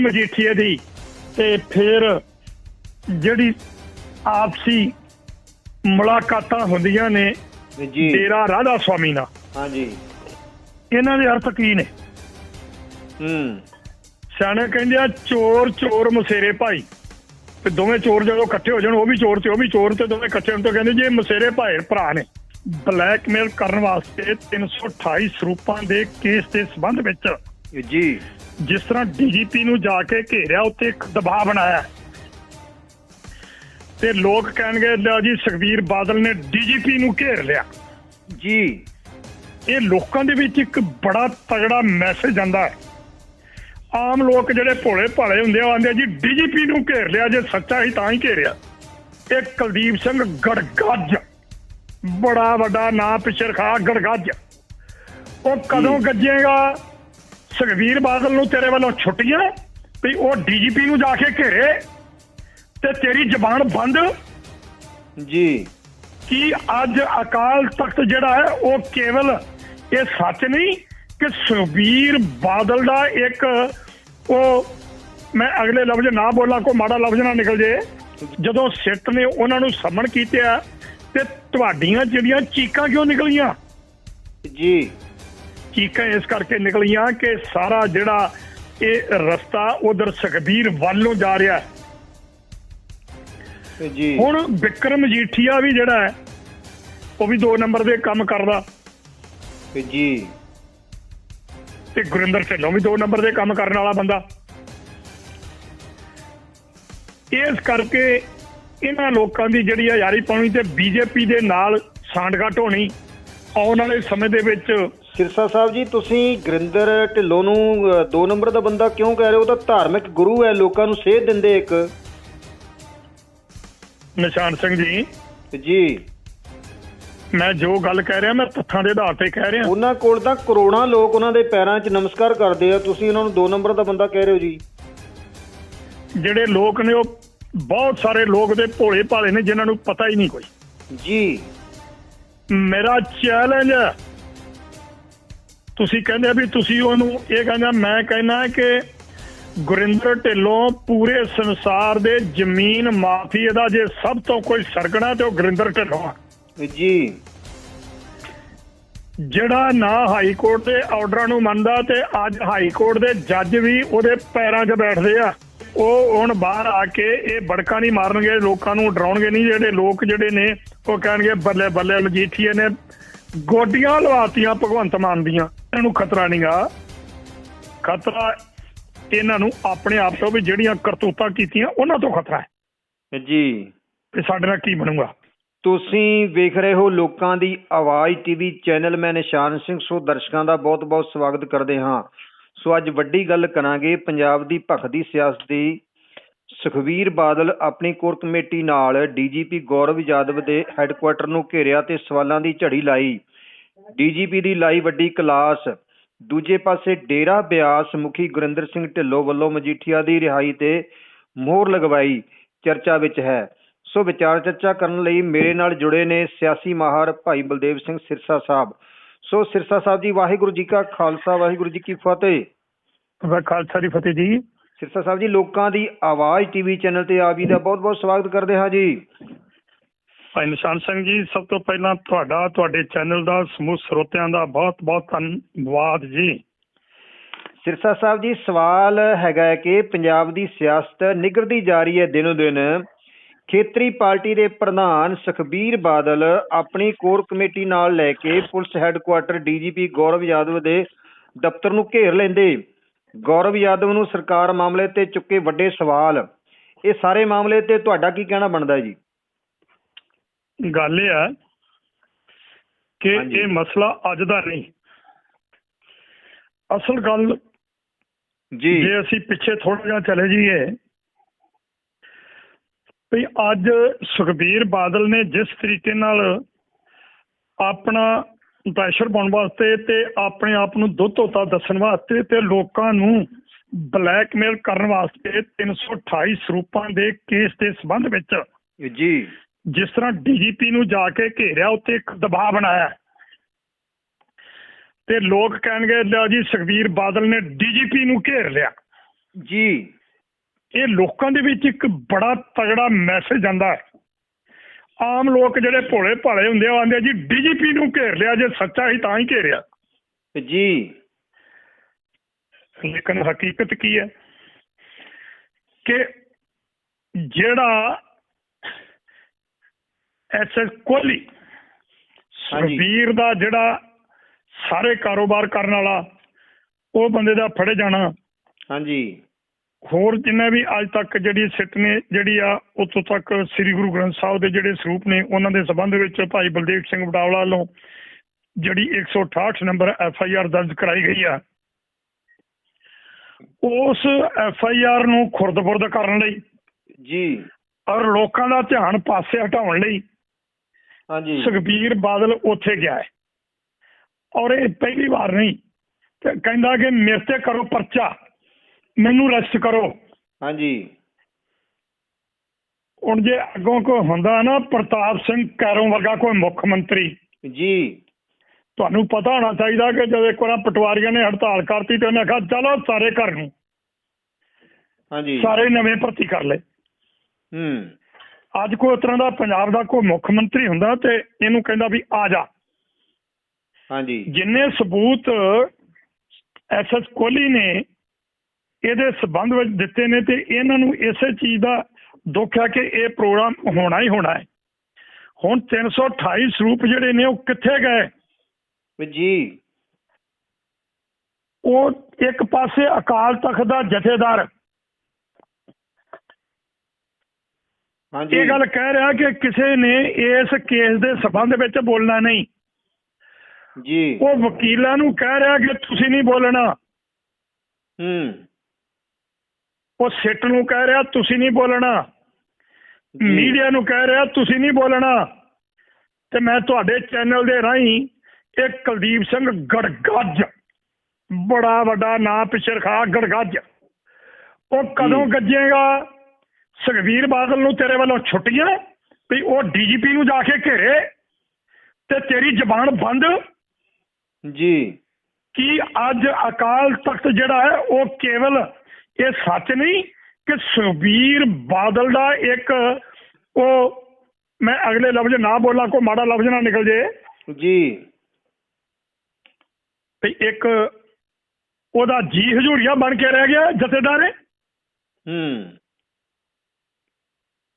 ਮਜੀਠੀਏ ਦੀ ਤੇ ਫਿਰ ਜਿਹੜੀ ਆਪਸੀ ਮੁਲਾਕਾਤਾਂ ਹੁੰਦੀਆਂ ਨੇ ਜੀ। ਡੇਰਾ ਰਾਧਾ ਸਵਾਮੀ ਨਾਲ। ਹਾਂਜੀ। ਇਹਨਾਂ ਦੇ ਅਰਥ ਕੀ ਨੇ? ਹੂੰ। ਸਿਆਣੇ ਕਹਿੰਦੇ ਆ ਚੋਰ ਚੋਰ ਮਸੇਰੇ ਭਾਈ। ਤੇ ਦੋਵੇਂ ਚੋਰ ਜਦੋਂ ਇਕੱਠੇ ਹੋ ਜਾਣ ਉਹ ਵੀ ਚੋਰ ਤੇ ਉਹ ਵੀ ਚੋਰ ਤੇ ਦੋਵੇਂ ਇਕੱਠੇ ਹੋਣ ਤੋਂ ਕਹਿੰਦੇ ਜੇ ਮਸੇਰੇ ਭਾਈ ਭਰਾ ਨੇ। ਬਲੈਕਮੇਲ ਕਰਨ ਵਾਸਤੇ 328 ਸਰੂਪਾਂ ਦੇ ਕੇਸ ਦੇ ਸੰਬੰਧ ਵਿੱਚ ਜੀ। ਜਿਸ ਤਰ੍ਹਾਂ ਡੀਜੀਪੀ ਨੂੰ ਜਾ ਕੇ ਘੇਰਿਆ ਉੱਤੇ ਇੱਕ ਦਬਾਅ ਬਣਾਇਆ। ਤੇ ਲੋਕ ਕਹਿਣਗੇ ਲਿਆ ਜੀ ਸੁਖਬੀਰ ਬਾਦਲ ਨੇ ਡੀਜੀਪੀ ਨੂੰ ਘੇਰ ਲਿਆ। ਜੀ। ਇਹ ਲੋਕਾਂ ਦੇ ਵਿੱਚ ਇੱਕ ਬੜਾ ਤਗੜਾ ਮੈਸੇਜ ਜਾਂਦਾ ਹੈ। ਆਮ ਲੋਕ ਜਿਹੜੇ ਭੋਲੇ ਭਾਲੇ ਹੁੰਦੇ ਆ ਆਂਦੇ ਜੀ ਡੀਜੀਪੀ ਨੂੰ ਘੇਰ ਲਿਆ ਜੇ ਸੱਚਾ ਹੀ ਤਾਂ ਹੀ ਘੇਰਿਆ। ਇਹ ਕੁਲਦੀਪ ਸਿੰਘ ਗੜਗੱਜ। ਬੜਾ ਵੱਡਾ ਨਾਂ ਪਿੱਛੇ ਰਖਾ ਗੜਗੱਜ। ਉਹ ਕਦੋਂ ਗੱਜੇਗਾ? ਸੁਖਬੀਰ ਬਾਦਲ ਨੂੰ ਤੇਰੇ ਵੱਲੋਂ ਛੁੱਟੀਆਂ ਵੀ ਉਹ ਡੀਜੀਪੀ ਨੂੰ ਜਾ ਕੇ ਘੇਰੇ ਤੇ ਤੇਰੀ ਜ਼ਬਾਨ ਬੰਦ? ਜੀ। ਕਿ ਅੱਜ ਅਕਾਲ ਤਖਤ ਜਿਹੜਾ ਹੈ ਉਹ ਕੇਵਲ ਇਹ ਸੱਚ ਨਹੀਂ ਕਿ ਸੁਖਬੀਰ ਬਾਦਲ ਦਾ ਇੱਕ ਉਹ ਮੈਂ ਅਗਲੇ ਲਫ਼ਜ਼ ਨਾ ਬੋਲਾਂ ਕੋ ਮਾੜਾ ਲਫ਼ਜ਼ ਨਾ ਨਿਕਲ ਜੇ। ਜਦੋਂ ਸਿੱਟ ਨੇ ਉਹਨਾਂ ਨੂੰ ਸਮਣ ਕੀਤਿਆ ਤੇ ਤੁਹਾਡੀਆਂ ਜਿਹੜੀਆਂ ਚੀਕਾਂ ਕਿਉਂ ਨਿਕਲੀਆਂ? ਜੀ। ਚੀਕਾਂ ਇਸ ਕਰਕੇ ਨਿਕਲੀਆਂ ਕਿ ਸਾਰਾ ਜਿਹੜਾ ਇਹ ਰਸਤਾ ਉਧਰ ਸੁਖਬੀਰ ਵੱਲੋਂ ਜਾ ਰਿਹਾ ਹੈ। ਜੀ। ਹੁਣ ਵਿਕਰਮ ਮਜੀਠੀਆ ਵੀ ਜਿਹੜਾ ਹੈ ਉਹ ਵੀ 2 ਨੰਬਰ ਦੇ ਕੰਮ ਕਰਦਾ। ਜੀ। ਤੇ ਗੁਰਿੰਦਰ ਢਿੱਲੋਂ ਵੀ 2 ਨੰਬਰ ਦੇ ਕੰਮ ਕਰਨ ਵਾਲਾ ਬੰਦਾ। ਇਸ ਕਰਕੇ ਇਹਨਾਂ ਲੋਕਾਂ ਦੀ ਜਿਹੜੀ ਆ ਯਾਰੀ ਪਾਉਣੀ ਤੇ ਬੀਜੇਪੀ ਦੇ ਨਾਲ ਸਾਂਡਗਾਟ ਹੋਣੀ ਆਉਣ ਵਾਲੇ ਸਮੇਂ ਦੇ ਵਿੱਚ ਸਿਰਸਾ ਸਾਹਿਬ ਜੀ ਤੁਸੀਂ ਗੁਰਿੰਦਰ ਢਿੱਲੋਂ ਨੂੰ 2 ਨੰਬਰ ਦਾ ਬੰਦਾ ਕਿਉਂ ਕਹਿ ਰਹੇ ਹੋ? ਉਹ ਤਾਂ ਧਾਰਮਿਕ ਗੁਰੂ ਹੈ ਲੋਕਾਂ ਨੂੰ ਸੇਧ ਦਿੰਦੇ ਇੱਕ। ਨਿਸ਼ਾਨ ਸਿੰਘ ਜੀ। ਜੀ। ਮੈਂ ਜੋ ਗੱਲ ਕਹਿ ਰਿਹਾ ਮੈਂ ਤੱਥਾਂ ਦੇ ਆਧਾਰ ਤੇ ਕਹਿ ਰਿਹਾ। ਉਹਨਾਂ ਕੋਲ ਤਾਂ ਕਰੋੜਾਂ ਲੋਕ ਉਹਨਾਂ ਦੇ ਪੈਰਾਂ 'ਚ ਨਮਸਕਾਰ ਕਰਦੇ ਆ। ਤੁਸੀਂ ਉਹਨਾਂ ਨੂੰ 2 ਨੰਬਰ ਦਾ ਬੰਦਾ ਕਹਿ ਰਹੇ ਹੋ ਜੀ। ਜਿਹੜੇ ਲੋਕ ਨੇ ਉਹ ਬਹੁਤ ਸਾਰੇ ਲੋਕ ਦੇ ਭੋਲੇ ਭਾਲੇ ਨੇ ਜਿਨ੍ਹਾਂ ਨੂੰ ਪਤਾ ਹੀ ਨਹੀਂ ਕੋਈ। ਜੀ। ਮੇਰਾ ਚੈਲੰਜ ਹੈ ਤੁਸੀਂ ਕਹਿੰਦੇ ਆ ਵੀ ਤੁਸੀਂ ਉਹਨੂੰ ਇਹ ਕਹਿੰਦਾ ਮੈਂ ਕਹਿੰਦਾ ਕਿ ਗੁਰਿੰਦਰ ਢਿੱਲੋਂ ਪੂਰੇ ਸੰਸਾਰ ਦੇ ਜ਼ਮੀਨ ਮਾਫੀਏ ਦਾ ਜੇ ਸਭ ਤੋਂ ਕੋਈ ਸਰਗਣਾ ਤੇ ਉਹ ਗੁਰਿੰਦਰ ਢਿੱਲੋਂ ਆ। ਜੀ। ਜਿਹੜਾ ਨਾ ਹਾਈ ਕੋਰਟ ਦੇ ਆਰਡਰਾਂ ਨੂੰ ਮੰਨਦਾ ਤੇ ਅੱਜ ਹਾਈ ਕੋਰਟ ਦੇ ਜੱਜ ਵੀ ਉਹਦੇ ਪੈਰਾਂ 'ਚ ਬੈਠਦੇ ਆ। ਉਹ ਹੁਣ ਬਾਹਰ ਆ ਕੇ ਇਹ ਬੜਕਾ ਨਹੀਂ ਮਾਰਨਗੇ ਲੋਕਾਂ ਨੂੰ ਡਰਾਉਣਗੇ ਨਹੀਂ ਜਿਹੜੇ ਲੋਕ ਜਿਹੜੇ ਨੇ ਉਹ ਕਹਿਣਗੇ ਬੱਲੇ ਬੱਲੇ ਮਜੀਠੀਏ ਨੇ ਗੋਡੀਆਂ ਲਵਾਤੀਆਂ ਭਗਵੰਤ ਮਾਨ ਦੀਆਂ। ਇਹਨਾਂ ਨੂੰ ਖਤਰਾ ਨਹੀਂਗਾ ਖਤਰਾ ਇਹਨਾਂ ਨੂੰ ਆਪਣੇ ਆਪ ਤੋਂ ਵੀ ਜਿਹੜੀਆਂ ਕਰਤੂਤਾਂ ਕੀਤੀਆਂ ਉਹਨਾਂ ਤੋਂ ਖਤਰਾ ਹੈ। ਜੀ। ਕਿ ਸਾਡੇ ਨਾਲ ਕੀ ਬਣੂਗਾ? ਤੁਸੀਂ ਵੇਖ ਰਹੇ ਹੋ ਲੋਕਾਂ ਦੀ ਆਵਾਜ਼ ਟੀਵੀ ਚੈਨਲ ਮੈਂ ਨਿਸ਼ਾਨ ਸਿੰਘ ਸੋ ਦਰਸ਼ਕਾਂ ਦਾ ਬਹੁਤ-ਬਹੁਤ ਸਵਾਗਤ ਕਰਦੇ ਹਾਂ। ਸੋ ਅੱਜ ਵੱਡੀ ਗੱਲ ਕਰਾਂਗੇ ਪੰਜਾਬ ਦੀ ਭਖਦੀ ਸਿਆਸਤ ਦੀ। ਸੁਖਵੀਰ ਬਾਦਲ ਆਪਣੀ ਕੋਰ ਕਮੇਟੀ ਨਾਲ ਡੀਜੀਪੀ ਗੌਰਵ ਯਾਦਵ ਦੇ ਹੈੱਡਕੁਆਟਰ ਨੂੰ ਘੇਰਿਆ ਤੇ ਸਵਾਲਾਂ ਦੀ ਝੜੀ ਲਾਈ। ਡੀਜੀਪੀ ਦੀ ਲਾਈ ਵੱਡੀ ਕਲਾਸ। ਦੂਜੇ ਪਾਸੇ ਡੇਰਾ ਬਿਆਸ ਮੁਖੀ ਗੁਰਿੰਦਰ ਸਿੰਘ ਢਿੱਲੋਂ ਵੱਲੋਂ ਮਜੀਠੀਆ ਦੀ ਰਿਹਾਈ ਤੇ ਮੋਹਰ ਲਗਵਾਈ ਚਰਚਾ ਵਿੱਚ ਹੈ। ਸੋ ਵਿਚਾਰ ਚਰਚਾ ਕਰਨ ਲਈ ਮੇਰੇ ਨਾਲ ਜੁੜੇ ਨੇ ਸਿਆਸੀ ਮਾਹਰ ਭਾਈ ਬਲਦੇਵ ਸਿੰਘ ਸਿਰਸਾ ਸਾਹਿਬ। ਸੋ ਸਿਰਸਾ ਸਾਹਿਬ ਜੀ ਵਾਹਿਗੁਰੂ ਜੀ ਕਾ ਖਾਲਸਾ ਵਾਹਿਗੁਰੂ ਜੀ ਕੀ ਫਤਿਹ। ਵਾ ਖਾਲਸਾ ਦੀ ਫਤਿਹ ਜੀ। ਸਿਰਸਾ ਸਾਹਿਬ ਜੀ ਲੋਕਾਂ ਦੀ ਆਵਾਜ਼ ਟੀਵੀ ਚੈਨਲ ਤੇ ਆਪ ਜੀ ਦਾ ਬਹੁਤ-ਬਹੁਤ ਸਵਾਗਤ ਕਰਦੇ ਹਾਂ ਜੀ। ਭਾਈ ਨਿਸ਼ਾਨ ਸਿੰਘ ਜੀ, ਸਭ ਤੋਂ ਪਹਿਲਾਂ ਤੁਹਾਡਾ, ਤੁਹਾਡੇ ਚੈਨਲ ਦਾ, ਸਮੂਹ ਸਰੋਤਿਆਂ ਦਾ ਬਹੁਤ-ਬਹੁਤ ਧੰਨਵਾਦ ਜੀ। ਸਿਰਸਾ ਸਾਹਿਬ ਜੀ, ਸਵਾਲ ਹੈਗਾ ਹੈ ਕਿ ਪੰਜਾਬ ਦੀ ਸਿਆਸਤ ਨਿਗਰਦੀ ਜਾ ਰਹੀ ਹੈ ਦਿਨੋ ਦਿਨ। ਖੇਤਰੀ ਪਾਰਟੀ ਦੇ ਪ੍ਰਧਾਨ ਸੁਖਬੀਰ ਬਾਦਲ ਆਪਣੀ ਕੋਰ ਕਮੇਟੀ ਨਾਲ ਲੈ ਕੇ police headquarter DGP Gaurav Yadav ਦੇ ਦਫ਼ਤਰ ਨੂੰ ਘੇਰ ਲੈਂਦੇ। ਗੌਰਵ ਯਾਦਵ ਨੂੰ ਸਰਕਾਰ ਮਾਮਲੇ ਤੇ ਚੁੱਕੇ ਵੱਡੇ ਸਵਾਲ। ਇਹ ਸਾਰੇ ਮਾਮਲੇ ਤੇ ਤੁਹਾਡਾ ਕੀ ਕਹਿਣਾ ਬਣਦਾ ਜੀ? ਗੱਲ ਇਹ ਹੈ ਕਿ। ਇਹ ਮਸਲਾ ਅੱਜ ਦਾ ਨਹੀਂ। ਅਸਲ ਗੱਲ ਜੀ। ਜੇ ਅਸੀਂ ਪਿੱਛੇ ਥੋੜਾ ਜਿਹਾ ਚਲੇ ਜਾਈਏ ਵੀ ਅੱਜ ਸੁਖਬੀਰ ਬਾਦਲ ਨੇ ਜਿਸ ਤਰੀਕੇ ਨਾਲ ਆਪਣਾ ਪ੍ਰੈਸ਼ਰ ਪਾਉਣ ਵਾਸਤੇ ਤੇ ਆਪਣੇ ਆਪ ਨੂੰ ਦੁੱਧ ਧੋਤਾ ਦੱਸਣ ਵਾਸਤੇ ਤੇ ਲੋਕਾਂ ਨੂੰ ਬਲੈਕਮੇਲ ਕਰਨ ਵਾਸਤੇ 328 ਸਰੂਪਾਂ ਦੇ ਕੇਸ ਦੇ ਸੰਬੰਧ ਵਿੱਚ ਜੀ। ਜਿਸ ਤਰ੍ਹਾਂ ਡੀਜੀਪੀ ਨੂੰ ਜਾ ਕੇ ਘੇਰਿਆ ਉੱਤੇ ਇੱਕ ਦਬਾਅ ਬਣਾਇਆ। ਤੇ ਲੋਕ ਕਹਿਣਗੇ ਲਿਆ ਜੀ ਸੁਖਬੀਰ ਬਾਦਲ ਨੇ ਡੀਜੀਪੀ ਨੂੰ ਘੇਰ ਲਿਆ। ਜੀ। ਇਹ ਲੋਕਾਂ ਦੇ ਵਿੱਚ ਇੱਕ ਬੜਾ ਤਗੜਾ ਮੈਸੇਜ ਜਾਂਦਾ ਹੈ। ਆਮ ਲੋਕ ਜਿਹੜੇ ਭੋਲੇ ਭਾਲੇ ਹੁੰਦੇ ਆ ਆਂਦੇ ਆ ਜੀ ਡੀਜੀਪੀ ਨੂੰ ਘੇਰ ਲਿਆ ਜੇ ਸੱਚਾ ਹੀ ਤਾਂ ਹੀ ਘੇਰਿਆ। ਜੀ। ਲੇਕਿਨ ਹਕੀਕਤ ਕੀ ਹੈ? ਕਿ ਜਿਹੜਾ ਐਸਐਸ ਕੋਹਲੀ। ਹਾਂਜੀ। ਸੁਖਬੀਰ ਦਾ ਜਿਹੜਾ ਸਾਰੇ ਕਾਰੋਬਾਰ ਕਰਨ ਵਾਲਾ ਉਹ ਬੰਦੇ ਦਾ ਫੜੇ ਜਾਣਾ। ਹਾਂਜੀ। ਹੋਰ ਜਿੰਨੇ ਵੀ ਅੱਜ ਤੱਕ ਜਿਹੜੀ ਸਿੱਟ ਨੇ ਜਿਹੜੀ ਆ ਉੱਥੋਂ ਤੱਕ ਸ੍ਰੀ ਗੁਰੂ ਗ੍ਰੰਥ ਸਾਹਿਬ ਦੇ ਜਿਹੜੇ ਸਰੂਪ ਨੇ ਉਹਨਾਂ ਦੇ ਸੰਬੰਧ ਵਿੱਚ ਭਾਈ ਬਲਦੇਵ ਸਿੰਘ ਵਡਾਵਲਾ ਵੱਲੋਂ ਜਿਹੜੀ 168 ਨੰਬਰ ਐਫ ਆਈ ਆਰ ਦਰਜ ਕਰਾਈ ਗਈ ਆ। ਉਸ ਐਫ ਆਈ ਆਰ ਨੂੰ ਖੁਰਦ-ਬੁਰਦ ਕਰਨ ਲਈ ਜੀ। ਔਰ ਲੋਕਾਂ ਦਾ ਧਿਆਨ ਪਾਸੇ ਹਟਾਉਣ ਲਈ ਹਾਂਜੀ। ਸੁਖਬੀਰ ਬਾਦਲ ਉੱਥੇ ਗਿਆ ਹੈ। ਔਰ ਇਹ ਪਹਿਲੀ ਵਾਰ ਨਹੀਂ। ਕਹਿੰਦਾ ਕਿ ਮੇਰੇ ਤੇ ਕਰੋ ਪਰਚਾ। ਮੈਨੂੰ ਅਰੈਸਟ ਕਰੋ। ਹਾਂਜੀ। ਹੁਣ ਜੇ ਅੱਗੋਂ ਕੋਈ ਹੁੰਦਾ ਨਾ ਪ੍ਰਤਾਪ ਸਿੰਘ ਕੈਰੋਂ ਵਰਗਾ ਕੋਈ ਮੁੱਖ ਮੰਤਰੀ। ਜੀ। ਤੁਹਾਨੂੰ ਪਤਾ ਹੋਣਾ ਚਾਹੀਦਾ ਕਿ ਜਦੋਂ ਇੱਕ ਵਾਰ ਪਟਵਾਰੀਆਂ ਨੇ ਹੜਤਾਲ ਕਰਤੀ ਤੇ ਉਹਨੇ ਕਿਹਾ ਚਲੋ ਸਾਰੇ ਘਰ ਨੂੰ। ਹਾਂਜੀ। ਸਾਰੇ ਨਵੇਂ ਭਰਤੀ ਕਰ ਲਏ। ਹੂੰ। ਅੱਜ ਕੋਈ ਤਰ੍ਹਾਂ ਦਾ ਪੰਜਾਬ ਦਾ ਕੋਈ ਮੁੱਖ ਮੰਤਰੀ ਹੁੰਦਾ ਤੇ ਇਹਨੂੰ ਕਹਿੰਦਾ ਵੀ ਆ ਜਾ। ਹਾਂਜੀ। ਜਿੰਨੇ ਸਬੂਤ ਐਸਐਸ ਕੋਹਲੀ ਨੇ ਇਹਦੇ ਸਬੰਧ ਵਿੱਚ ਦਿੱਤੇ ਨੇ ਤੇ ਇਹਨਾਂ ਨੂੰ ਇਸੇ ਚੀਜ਼ ਦਾ ਦੁੱਖ ਹੈ ਕਿ ਇਹ ਪ੍ਰੋਗਰਾਮ ਹੋਣਾ ਹੀ ਹੋਣਾ ਹੈ। ਹੁਣ 328 ਸਰੂਪ ਜਿਹੜੇ ਨੇ ਉਹ ਕਿੱਥੇ ਗਏ? ਵੀ ਜੀ। ਉਹ ਇੱਕ ਪਾਸੇ ਅਕਾਲ ਤਖਤ ਦਾ ਜਥੇਦਾਰ ਹਾਂਜੀ। ਇਹ ਗੱਲ ਕਹਿ ਰਿਹਾ ਕਿ ਕਿਸੇ ਨੇ ਇਸ ਕੇਸ ਦੇ ਸਬੰਧ ਵਿੱਚ ਬੋਲਣਾ ਨਹੀਂ। ਜੀ। ਉਹ ਵਕੀਲਾਂ ਨੂੰ ਕਹਿ ਰਿਹਾ ਕਿ ਤੁਸੀਂ ਨਹੀਂ ਬੋਲਣਾ। ਹੂੰ। ਉਹ ਸਿੱਟ ਨੂੰ ਕਹਿ ਰਿਹਾ ਤੁਸੀਂ ਨਹੀਂ ਬੋਲਣਾ। ਮੀਡੀਆ ਨੂੰ ਕਹਿ ਰਿਹਾ ਤੁਸੀਂ ਨਹੀਂ ਬੋਲਣਾ। ਤੇ ਮੈਂ ਤੁਹਾਡੇ ਚੈਨਲ ਦੇ ਰਾਹੀਂ ਇੱਕ ਕੁਲਦੀਪ ਸਿੰਘ ਗੜਗੱਜ ਬੜਾ ਵੱਡਾ ਨਾਂ ਪਿਛਰ ਖਾ ਗੜਗੱਜ। ਉਹ ਕਦੋਂ। ਗੱਜੇਗਾ? ਸੁਖਵੀਰ ਬਾਦਲ ਨੂੰ ਤੇਰੇ ਵੱਲੋਂ ਛੁੱਟੀਆਂ ਵੀ ਉਹ ਡੀਜੀਪੀ ਨੂੰ ਜਾ ਕੇ ਘੇਰੇ ਤੇ ਤੇਰੀ ਜ਼ਬਾਨ ਬੰਦ? ਜੀ। ਕਿ ਅੱਜ ਅਕਾਲ ਤਖਤ ਜਿਹੜਾ ਹੈ ਉਹ ਕੇਵਲ ਇਹ ਸੱਚ ਨਹੀਂ ਕਿ ਸੁਖਬੀਰ ਬਾਦਲ ਦਾ ਇੱਕ ਉਹ ਮੈਂ ਅਗਲੇ ਲਫ਼ਜ਼ ਨਾ ਬੋਲਾਂ ਕੋਈ ਮਾੜਾ ਲਫ਼ਜ਼ ਨਾ ਨਿਕਲ ਜੇ। ਜੀ। ਵੀ ਇੱਕ ਉਹਦਾ ਜੀ ਹਜ਼ੂਰੀਆ ਬਣ ਕੇ ਰਹਿ ਗਿਆ ਜਥੇਦਾਰ। ਹੂੰ।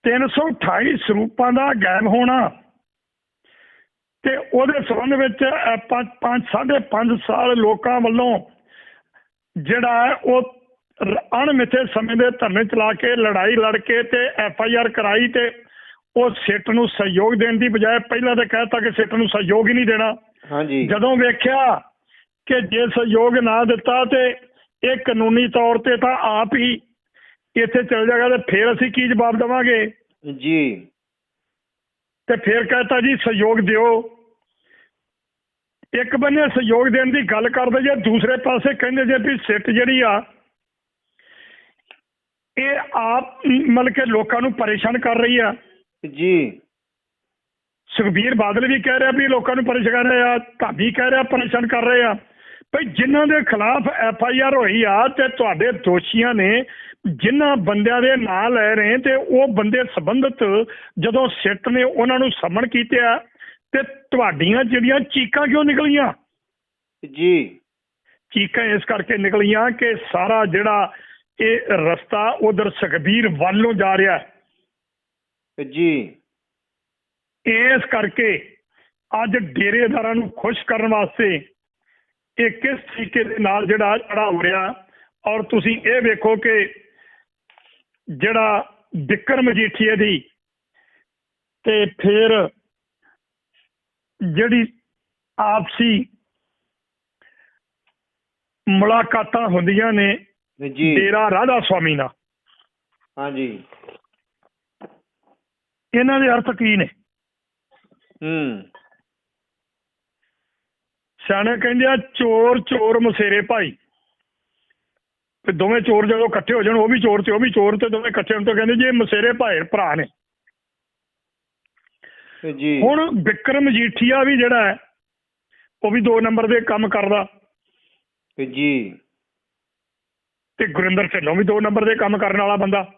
328 ਸਰੂਪਾਂ ਦਾ ਗਾਇਬ ਹੋਣਾ। ਤੇ ਉਹਦੇ ਸੰਬੰਧ ਵਿੱਚ ਅਹ, ਪੰਜ ਪੰਜ ਸਾਢੇ ਪੰਜ ਸਾਲ ਲੋਕਾਂ ਵੱਲੋਂ ਜਿਹੜਾ ਉਹ ਅਣਮਿੱਥੇ ਸਮੇਂ ਦੇ ਧਰਨੇ ਚਲਾ ਕੇ ਲੜਾਈ ਲੜ ਕੇ ਤੇ ਐਫ ਆਈ ਆਰ ਕਰਾਈ ਤੇ ਉਹ ਸਿੱਟ ਨੂੰ ਸਹਿਯੋਗ ਦੇਣ ਦੀ ਬਜਾਏ ਪਹਿਲਾਂ ਤਾਂ ਕਹਿਤਾ ਕਿ ਸਿੱਟ ਨੂੰ ਸਹਿਯੋਗ ਹੀ ਨਹੀਂ ਦੇਣਾ। ਹਾਂਜੀ। ਜਦੋਂ ਵੇਖਿਆ ਕਿ ਜੇ ਸਹਿਯੋਗ ਨਾ ਦਿੱਤਾ ਤੇ ਇਹ ਕਾਨੂੰਨੀ ਤੌਰ ਤੇ ਤਾਂ ਆਪ ਹੀ ਇੱਥੇ ਚਲ ਜਾਏਗਾ ਤੇ ਫਿਰ ਅਸੀਂ ਕੀ ਜਵਾਬ ਦੇਵਾਂਗੇ? ਜੀ। ਤੇ ਫਿਰ ਕਹਤਾ ਜੀ ਸਹਿਯੋਗ ਦਿਓ। ਇੱਕ ਬੰਨੇ ਸਹਿਯੋਗ ਦੇਣ ਦੀ ਗੱਲ ਕਰਦੇ ਜੇ ਦੂਸਰੇ ਪਾਸੇ ਕਹਿੰਦੇ ਜੇ ਵੀ ਸਿੱਟ ਜਿਹੜੀ ਆ ਇਹ ਆਪ ਮਤਲਬ ਕਿ ਲੋਕਾਂ ਨੂੰ ਪਰੇਸ਼ਾਨ ਕਰ ਰਹੀ ਆ। ਜੀ। ਸੁਖਬੀਰ ਬਾਦਲ ਵੀ ਕਹਿ ਰਿਹਾ ਵੀ ਲੋਕਾਂ ਨੂੰ ਪਰੇਸ਼ਾਨ ਕਰ ਰਹੇ ਧਾਬੀ ਕਹਿ ਰਿਹਾ ਪਰੇਸ਼ਾਨ ਕਰ ਰਹੇ ਆ। ਭਈ ਜਿਨ੍ਹਾਂ ਦੇ ਖਿਲਾਫ ਐਫ ਆਈ ਆਰ ਹੋਈ ਆ ਤੇ ਤੁਹਾਡੇ ਦੋਸ਼ੀਆਂ ਨੇ ਜਿਨ੍ਹਾਂ ਬੰਦਿਆਂ ਦੇ ਨਾਂ ਲੈ ਰਹੇ ਤੇ ਉਹ ਬੰਦੇ ਸੰਬੰਧਿਤ ਜਦੋਂ ਸਿੱਟ ਨੇ ਉਹਨਾਂ ਨੂੰ ਸਮਨ ਕੀਤੇ ਤੇ ਤੁਹਾਡੀਆਂ ਜਿਹੜੀਆਂ ਚੀਕਾਂ ਕਿਉਂ ਨਿਕਲੀਆਂ? ਜੀ। ਚੀਕਾਂ ਇਸ ਕਰਕੇ ਨਿਕਲੀਆਂ ਕਿ ਸਾਰਾ ਜਿਹੜਾ ਇਹ ਰਸਤਾ ਉਧਰ ਸੁਖਬੀਰ ਵੱਲੋਂ ਜਾ ਰਿਹਾ। ਜੀ। ਇਸ ਕਰਕੇ ਅੱਜ ਡੇਰੇਦਾਰਾਂ ਨੂੰ ਖੁਸ਼ ਕਰਨ ਵਾਸਤੇ ਇਹ ਕਿਸ ਤਰੀਕੇ ਦੇ ਨਾਲ ਜਿਹੜਾ ਚੜਾ ਹੋ ਰਿਹਾ ਔਰ ਤੁਸੀਂ ਇਹ ਵੇਖੋ ਕਿ ਜਿਹੜਾ ਵਿਕਰਮ ਮਜੀਠੀਏ ਦੀ ਤੇ ਫਿਰ ਜਿਹੜੀ ਆਪਸੀ ਮੁਲਾਕਾਤਾਂ ਹੁੰਦੀਆਂ ਨੇ ਜੀ। ਡੇਰਾ ਰਾਧਾ ਸਵਾਮੀ ਨਾਲ। ਹਾਂਜੀ। ਇਹਨਾਂ ਦੇ ਅਰਥ ਕੀ ਨੇ? ਹੂੰ। ਸਿਆਣੇ ਕਹਿੰਦੇ ਆ ਚੋਰ ਚੋਰ ਮਸੇਰੇ ਭਾਈ। ਤੇ ਦੋਵੇਂ ਚੋਰ ਜਦੋਂ ਇਕੱਠੇ ਹੋ ਜਾਣ ਉਹ ਵੀ ਚੋਰ ਤੇ ਉਹ ਵੀ ਚੋਰ ਤੇ ਦੋਵੇਂ ਇਕੱਠੇ ਹੋਣ ਤੋਂ ਕਹਿੰਦੇ ਜੀ ਇਹ ਮਸੇਰੇ ਭਾਈ ਭਰਾ ਨੇ। ਜੀ। ਹੁਣ ਵਿਕਰਮ ਮਜੀਠੀਆ ਵੀ ਜਿਹੜਾ ਹੈ ਉਹ ਵੀ 2 ਨੰਬਰ ਦੇ ਕੰਮ ਕਰਦਾ। ਜੀ। ਤੇ ਗੁਰਿੰਦਰ ਢਿੱਲੋਂ ਵੀ ਦੋ ਨੰਬਰ ਦੇ ਕੰਮ ਕਰਨ ਵਾਲਾ ਬੰਦਾ।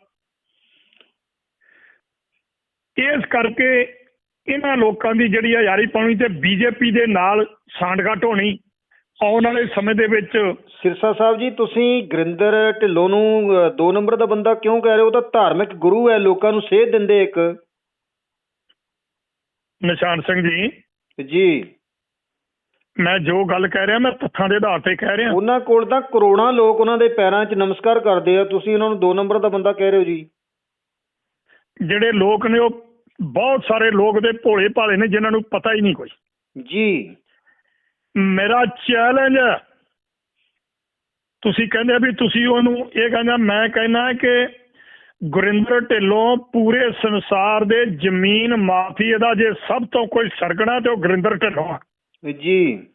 ਇਸ ਕਰਕੇ ਇਹਨਾਂ ਲੋਕਾਂ ਦੀ ਜਿਹੜੀ ਆ ਯਾਰੀ ਪਾਉਣੀ ਤੇ ਬੀਜੇਪੀ ਦੇ ਨਾਲ ਸਾਂਠਗਾਂਠ ਹੋਣੀ ਆਉਣ ਵਾਲੇ ਸਮੇਂ ਦੇ ਵਿੱਚ ਸਿਰਸਾ ਸਾਹਿਬ ਜੀ ਤੁਸੀਂ ਗੁਰਿੰਦਰ ਢਿੱਲੋਂ ਨੂੰ ਅਹ, ਦੋ ਨੰਬਰ ਦਾ ਬੰਦਾ ਕਿਉਂ ਕਹਿ ਰਹੇ ਹੋ? ਉਹ ਤਾਂ ਧਾਰਮਿਕ ਗੁਰੂ ਹੈ ਲੋਕਾਂ ਨੂੰ ਸੇਧ ਦਿੰਦੇ ਇੱਕ। ਨਿਸ਼ਾਨ ਸਿੰਘ ਜੀ। ਜੀ। ਮੈਂ ਜੋ ਗੱਲ ਕਹਿ ਰਿਹਾ ਮੈਂ ਤੱਥਾਂ ਦੇ ਆਧਾਰ ਤੇ ਕਹਿ ਰਿਹਾ। ਉਹਨਾਂ ਕੋਲ ਤਾਂ ਕਰੋੜਾਂ ਲੋਕ ਉਹਨਾਂ ਦੇ ਪੈਰਾਂ 'ਚ ਨਮਸਕਾਰ ਕਰਦੇ ਆ। ਤੁਸੀਂ ਉਹਨਾਂ ਨੂੰ ਦੋ ਨੰਬਰ ਦਾ ਬੰਦਾ ਕਹਿ ਰਹੇ ਹੋ ਜੀ। ਜਿਹੜੇ ਲੋਕ ਨੇ ਉਹ ਬਹੁਤ ਸਾਰੇ ਲੋਕ ਦੇ ਭੋਲੇ ਭਾਲੇ ਨੇ ਜਿਨ੍ਹਾਂ ਨੂੰ ਪਤਾ ਹੀ ਨਹੀਂ ਕੋਈ। ਜੀ। ਮੇਰਾ ਚੈਲੰਜ ਤੁਸੀਂ ਕਹਿੰਦੇ ਵੀ ਤੁਸੀਂ ਉਹਨੂੰ ਇਹ ਕਹਿੰਦਾ ਮੈਂ ਕਹਿੰਦਾ ਕਿ ਗੁਰਿੰਦਰ ਢਿੱਲੋਂ ਪੂਰੇ ਸੰਸਾਰ ਦੇ ਜ਼ਮੀਨ ਮਾਫੀਆ ਦਾ ਜੇ ਸਭ ਤੋਂ ਕੋਈ ਸਰਗਣਾ ਤੇ ਉਹ ਗੁਰਿੰਦਰ ਢਿੱਲੋਂ ਆ। ਜੀ।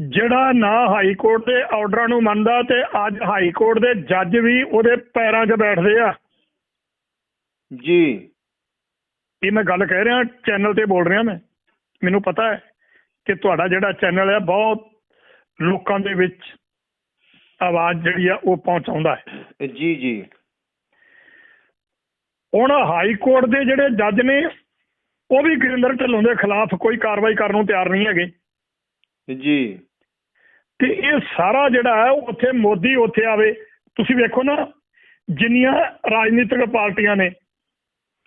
ਜਿਹੜਾ ਨਾ ਹਾਈ ਕੋਰਟ ਦੇ ਆਰਡਰਾਂ ਨੂੰ ਮੰਨਦਾ ਤੇ ਅੱਜ ਹਾਈ ਕੋਰਟ ਦੇ ਜੱਜ ਵੀ ਉਹਦੇ ਪੈਰਾਂ 'ਚ ਬੈਠਦੇ ਆ। ਜੀ। ਇਹ ਮੈਂ ਗੱਲ ਕਹਿ ਰਿਹਾ ਚੈਨਲ ਤੇ ਬੋਲ ਰਿਹਾ ਮੈਂ। ਮੈਨੂੰ ਪਤਾ ਹੈ। ਕਿ ਤੁਹਾਡਾ ਜਿਹੜਾ ਚੈਨਲ ਹੈ ਬਹੁਤ ਲੋਕਾਂ ਦੇ ਵਿੱਚ ਆਵਾਜ਼ ਜਿਹੜੀ ਆ ਉਹ ਪਹੁੰਚਾਉਂਦਾ ਹੈ। ਜੀ ਜੀ। ਹੁਣ ਹਾਈ ਕੋਰਟ ਦੇ ਜਿਹੜੇ ਜੱਜ ਨੇ ਉਹ ਵੀ ਗੁਰਿੰਦਰ ਢਿੱਲੋਂ ਦੇ ਖਿਲਾਫ ਕੋਈ ਕਾਰਵਾਈ ਕਰਨ ਨੂੰ ਤਿਆਰ ਨਹੀਂ ਹੈਗੇ। ਜੀ। ਤੇ ਇਹ ਸਾਰਾ ਜਿਹੜਾ ਹੈ ਉੱਥੇ ਮੋਦੀ ਉੱਥੇ ਆਵੇ। ਤੁਸੀਂ ਵੇਖੋ ਨਾ ਜਿੰਨੀਆਂ ਰਾਜਨੀਤਿਕ ਪਾਰਟੀਆਂ ਨੇ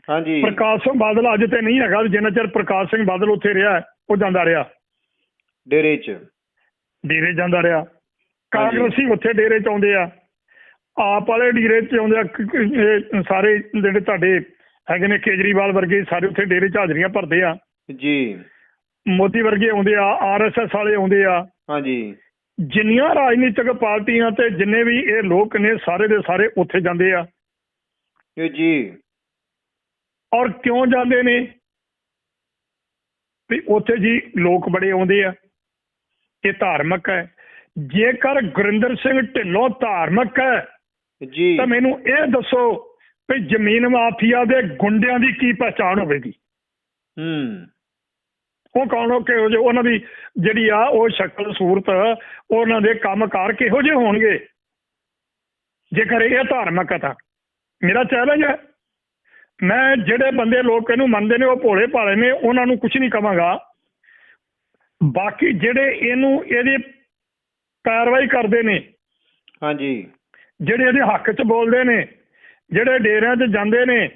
ਹਾਂਜੀ। ਪ੍ਰਕਾਸ਼ ਸਿੰਘ ਬਾਦਲ ਅੱਜ ਤੇ ਨਹੀਂ ਹੈਗਾ ਜਿੰਨਾ ਚਿਰ ਪ੍ਰਕਾਸ਼ ਸਿੰਘ ਬਾਦਲ ਉੱਥੇ ਰਿਹਾ ਉਹ ਜਾਂਦਾ ਰਿਹਾ। ਡੇਰੇ 'ਚ। ਡੇਰੇ ਜਾਂਦਾ ਰਿਹਾ। ਕਾਂਗਰਸੀ ਉੱਥੇ ਡੇਰੇ ਚ ਆਉਂਦੇ ਆ। ਆਪ ਵਾਲੇ ਡੇਰੇ ਚ ਆਉਂਦੇ ਆ। ਸਾਰੇ ਜਿਹੜੇ ਤੁਹਾਡੇ ਹੈਗੇ ਨੇ ਕੇਜਰੀਵਾਲ ਵਰਗੇ ਸਾਰੇ ਉੱਥੇ ਡੇਰੇ ਚ ਹਾਜ਼ਰੀਆਂ ਭਰਦੇ ਆ। ਜੀ। ਮੋਦੀ ਵਰਗੇ ਆਉਂਦੇ ਆ ਆਰਐਸਐਸ ਵਾਲੇ ਆਉਂਦੇ ਆ। ਹਾਂਜੀ। ਜਿੰਨੀਆਂ ਰਾਜਨੀਤਿਕ ਪਾਰਟੀਆਂ ਤੇ ਜਿੰਨੇ ਵੀ ਇਹ ਲੋਕ ਨੇ ਸਾਰੇ ਦੇ ਸਾਰੇ ਉੱਥੇ ਜਾਂਦੇ ਆ। ਜੀ। ਔਰ ਕਿਉਂ ਜਾਂਦੇ ਨੇ? ਵੀ ਉੱਥੇ ਜੀ ਲੋਕ ਬੜੇ ਆਉਂਦੇ ਆ। ਇਹ ਧਾਰਮਿਕ ਹੈ। ਜੇਕਰ ਗੁਰਿੰਦਰ ਸਿੰਘ ਢਿੱਲੋਂ ਧਾਰਮਿਕ ਹੈ ਜੀ। ਤਾਂ ਮੈਨੂੰ ਇਹ ਦੱਸੋ ਵੀ ਜ਼ਮੀਨ ਮਾਫੀਆ ਦੇ ਗੁੰਡਿਆਂ ਦੀ ਕੀ ਪਛਾਣ ਹੋਵੇਗੀ? ਹੂੰ। ਉਹ ਕੌਣ ਹੋ ਕਿਹੋ ਜਿਹੇ? ਉਹਨਾਂ ਦੀ ਜਿਹੜੀ ਆ ਉਹ ਸ਼ਕਲ ਸੂਰਤ ਉਹਨਾਂ ਦੇ ਕੰਮਕਾਰ ਕਿਹੋ ਜਿਹੇ ਹੋਣਗੇ? ਜੇਕਰ ਇਹ ਧਾਰਮਿਕ ਹੈ ਤਾਂ। ਮੇਰਾ ਚੈਲੰਜ ਹੈ। ਮੈਂ ਜਿਹੜੇ ਬੰਦੇ ਲੋਕ ਇਹਨੂੰ ਮੰਨਦੇ ਨੇ ਉਹ ਭੋਲੇ ਭਾਲੇ ਨੇ ਉਹਨਾਂ ਨੂੰ ਕੁਝ ਨਹੀਂ ਕਵਾਂਗਾ। ਬਾਕੀ ਜਿਹੜੇ ਇਹਨੂੰ ਇਹਦੀ ਕਾਰਵਾਈ ਕਰਦੇ ਨੇ ਹਾਂਜੀ। ਜਿਹੜੇ ਇਹਦੇ ਹੱਕ 'ਚ ਬੋਲਦੇ ਨੇ ਜਿਹੜੇ ਡੇਰਿਆਂ 'ਚ ਜਾਂਦੇ ਨੇ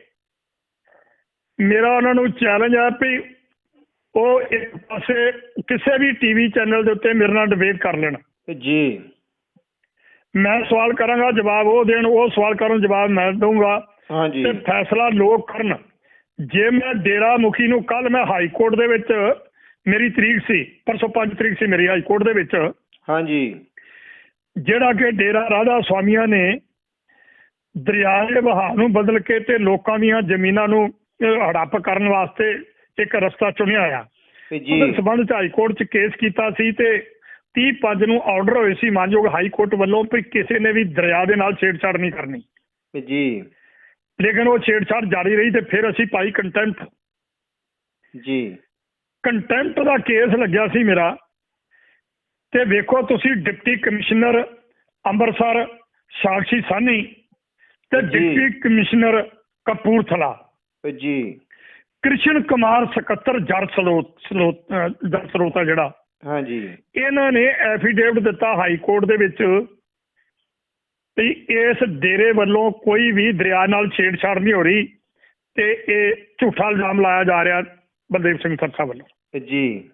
ਮੇਰਾ ਉਹਨਾਂ ਨੂੰ ਚੈਲੰਜ ਆ ਵੀ ਉਹ ਇੱਕ ਪਾਸੇ ਕਿਸੇ ਵੀ ਟੀਵੀ ਚੈਨਲ ਦੇ ਉੱਤੇ ਮੇਰੇ ਨਾਲ ਡਿਬੇਟ ਕਰ ਲੈਣ। ਜੀ। ਮੈਂ ਸਵਾਲ ਕਰਾਂਗਾ ਜਵਾਬ ਉਹ ਦੇਣ ਉਹ ਸਵਾਲ ਕਰਨ ਜਵਾਬ ਮੈਂ ਦਊਂਗਾ। ਹਾਂਜੀ। ਤੇ ਫੈਸਲਾ ਲੋਕ ਕਰਨ। ਜੇ ਮੈਂ ਡੇਰਾ ਮੁਖੀ ਨੂੰ ਕੱਲ ਮੈਂ ਹਾਈ ਕੋਰਟ ਦੇ ਵਿੱਚ ਮੇਰੀ ਤਰੀਕ ਸੀ ਪਰਸੋਂ 5 ਤਰੀਕ ਸੀ ਮੇਰੀ ਹਾਈ ਕੋਰਟ ਦੇ ਵਿੱਚ। ਹਾਂਜੀ। ਜਿਹੜਾ ਕਿ ਡੇਰਾ ਰਾਧਾ ਸਵਾਮੀਆਂ ਨੇ ਦਰਿਆ ਦੇ ਵਹਾਅ ਨੂੰ ਬਦਲ ਕੇ ਤੇ ਲੋਕਾਂ ਦੀਆਂ ਜ਼ਮੀਨਾਂ ਨੂੰ ਹੜੱਪ ਕਰਨ ਵਾਸਤੇ ਇੱਕ ਰਸਤਾ ਚੁਣਿਆ ਆ। ਜੀ। ਉਹਦੇ ਸਬੰਧ ਚ ਹਾਈ ਕੋਰਟ ਚ ਕੇਸ ਕੀਤਾ ਸੀ ਤੇ 30 ਪੰਜ ਨੂੰ ਆਰਡਰ ਹੋਏ ਸੀ ਮਾਨਯੋਗ ਹਾਈ ਕੋਰਟ ਵੱਲੋਂ ਵੀ ਕਿਸੇ ਨੇ ਵੀ ਦਰਿਆ ਦੇ ਨਾਲ ਛੇੜਛਾੜ ਨਹੀਂ ਕਰਨੀ। ਜੀ। ਲੇਕਿਨ ਉਹ ਛੇੜਛਾੜ ਜਾਰੀ ਰਹੀ ਤੇ ਫਿਰ ਅਸੀਂ ਪਾਈ ਕੰਟੈਂਪਟ ਜੀ। ਕੰਟੈਂਪਟ ਦਾ ਕੇਸ ਲੱਗਿਆ ਸੀ ਮੇਰਾ। ਤੇ ਵੇਖੋ ਤੁਸੀਂ ਡਿਪਟੀ ਕਮਿਸ਼ਨਰ ਅੰਮ੍ਰਿਤਸਰ ਸਾਕਸ਼ੀ ਸਾਨੀ ਤੇ। Deputy commissioner Kapurthala. ਜੀ। ਕ੍ਰਿਸ਼ਨ ਕੁਮਾਰ ਸਕੱਤਰ ਜਰ ਸਲੋਤ ਜਰ ਸਰੋਤਾ ਜਿਹੜਾ। ਹਾਂਜੀ। ਇਹਨਾਂ ਨੇ ਐਫੀਡੇਵਿਟ ਦਿੱਤਾ ਹਾਈ ਕੋਰਟ ਦੇ ਵਿੱਚ ਵੀ ਇਸ ਡੇਰੇ ਵੱਲੋਂ ਕੋਈ ਵੀ ਦਰਿਆ ਨਾਲ ਛੇੜਛਾੜ ਨਹੀਂ ਹੋ ਰਹੀ ਤੇ ਇਹ ਝੂਠਾ ਇਲਜ਼ਾਮ ਲਾਇਆ ਜਾ ਰਿਹਾ। ਬਲਦੇਵ ਸਿੰਘ ਸੱਤਾ ਵੱਲੋਂ। ਜੀ।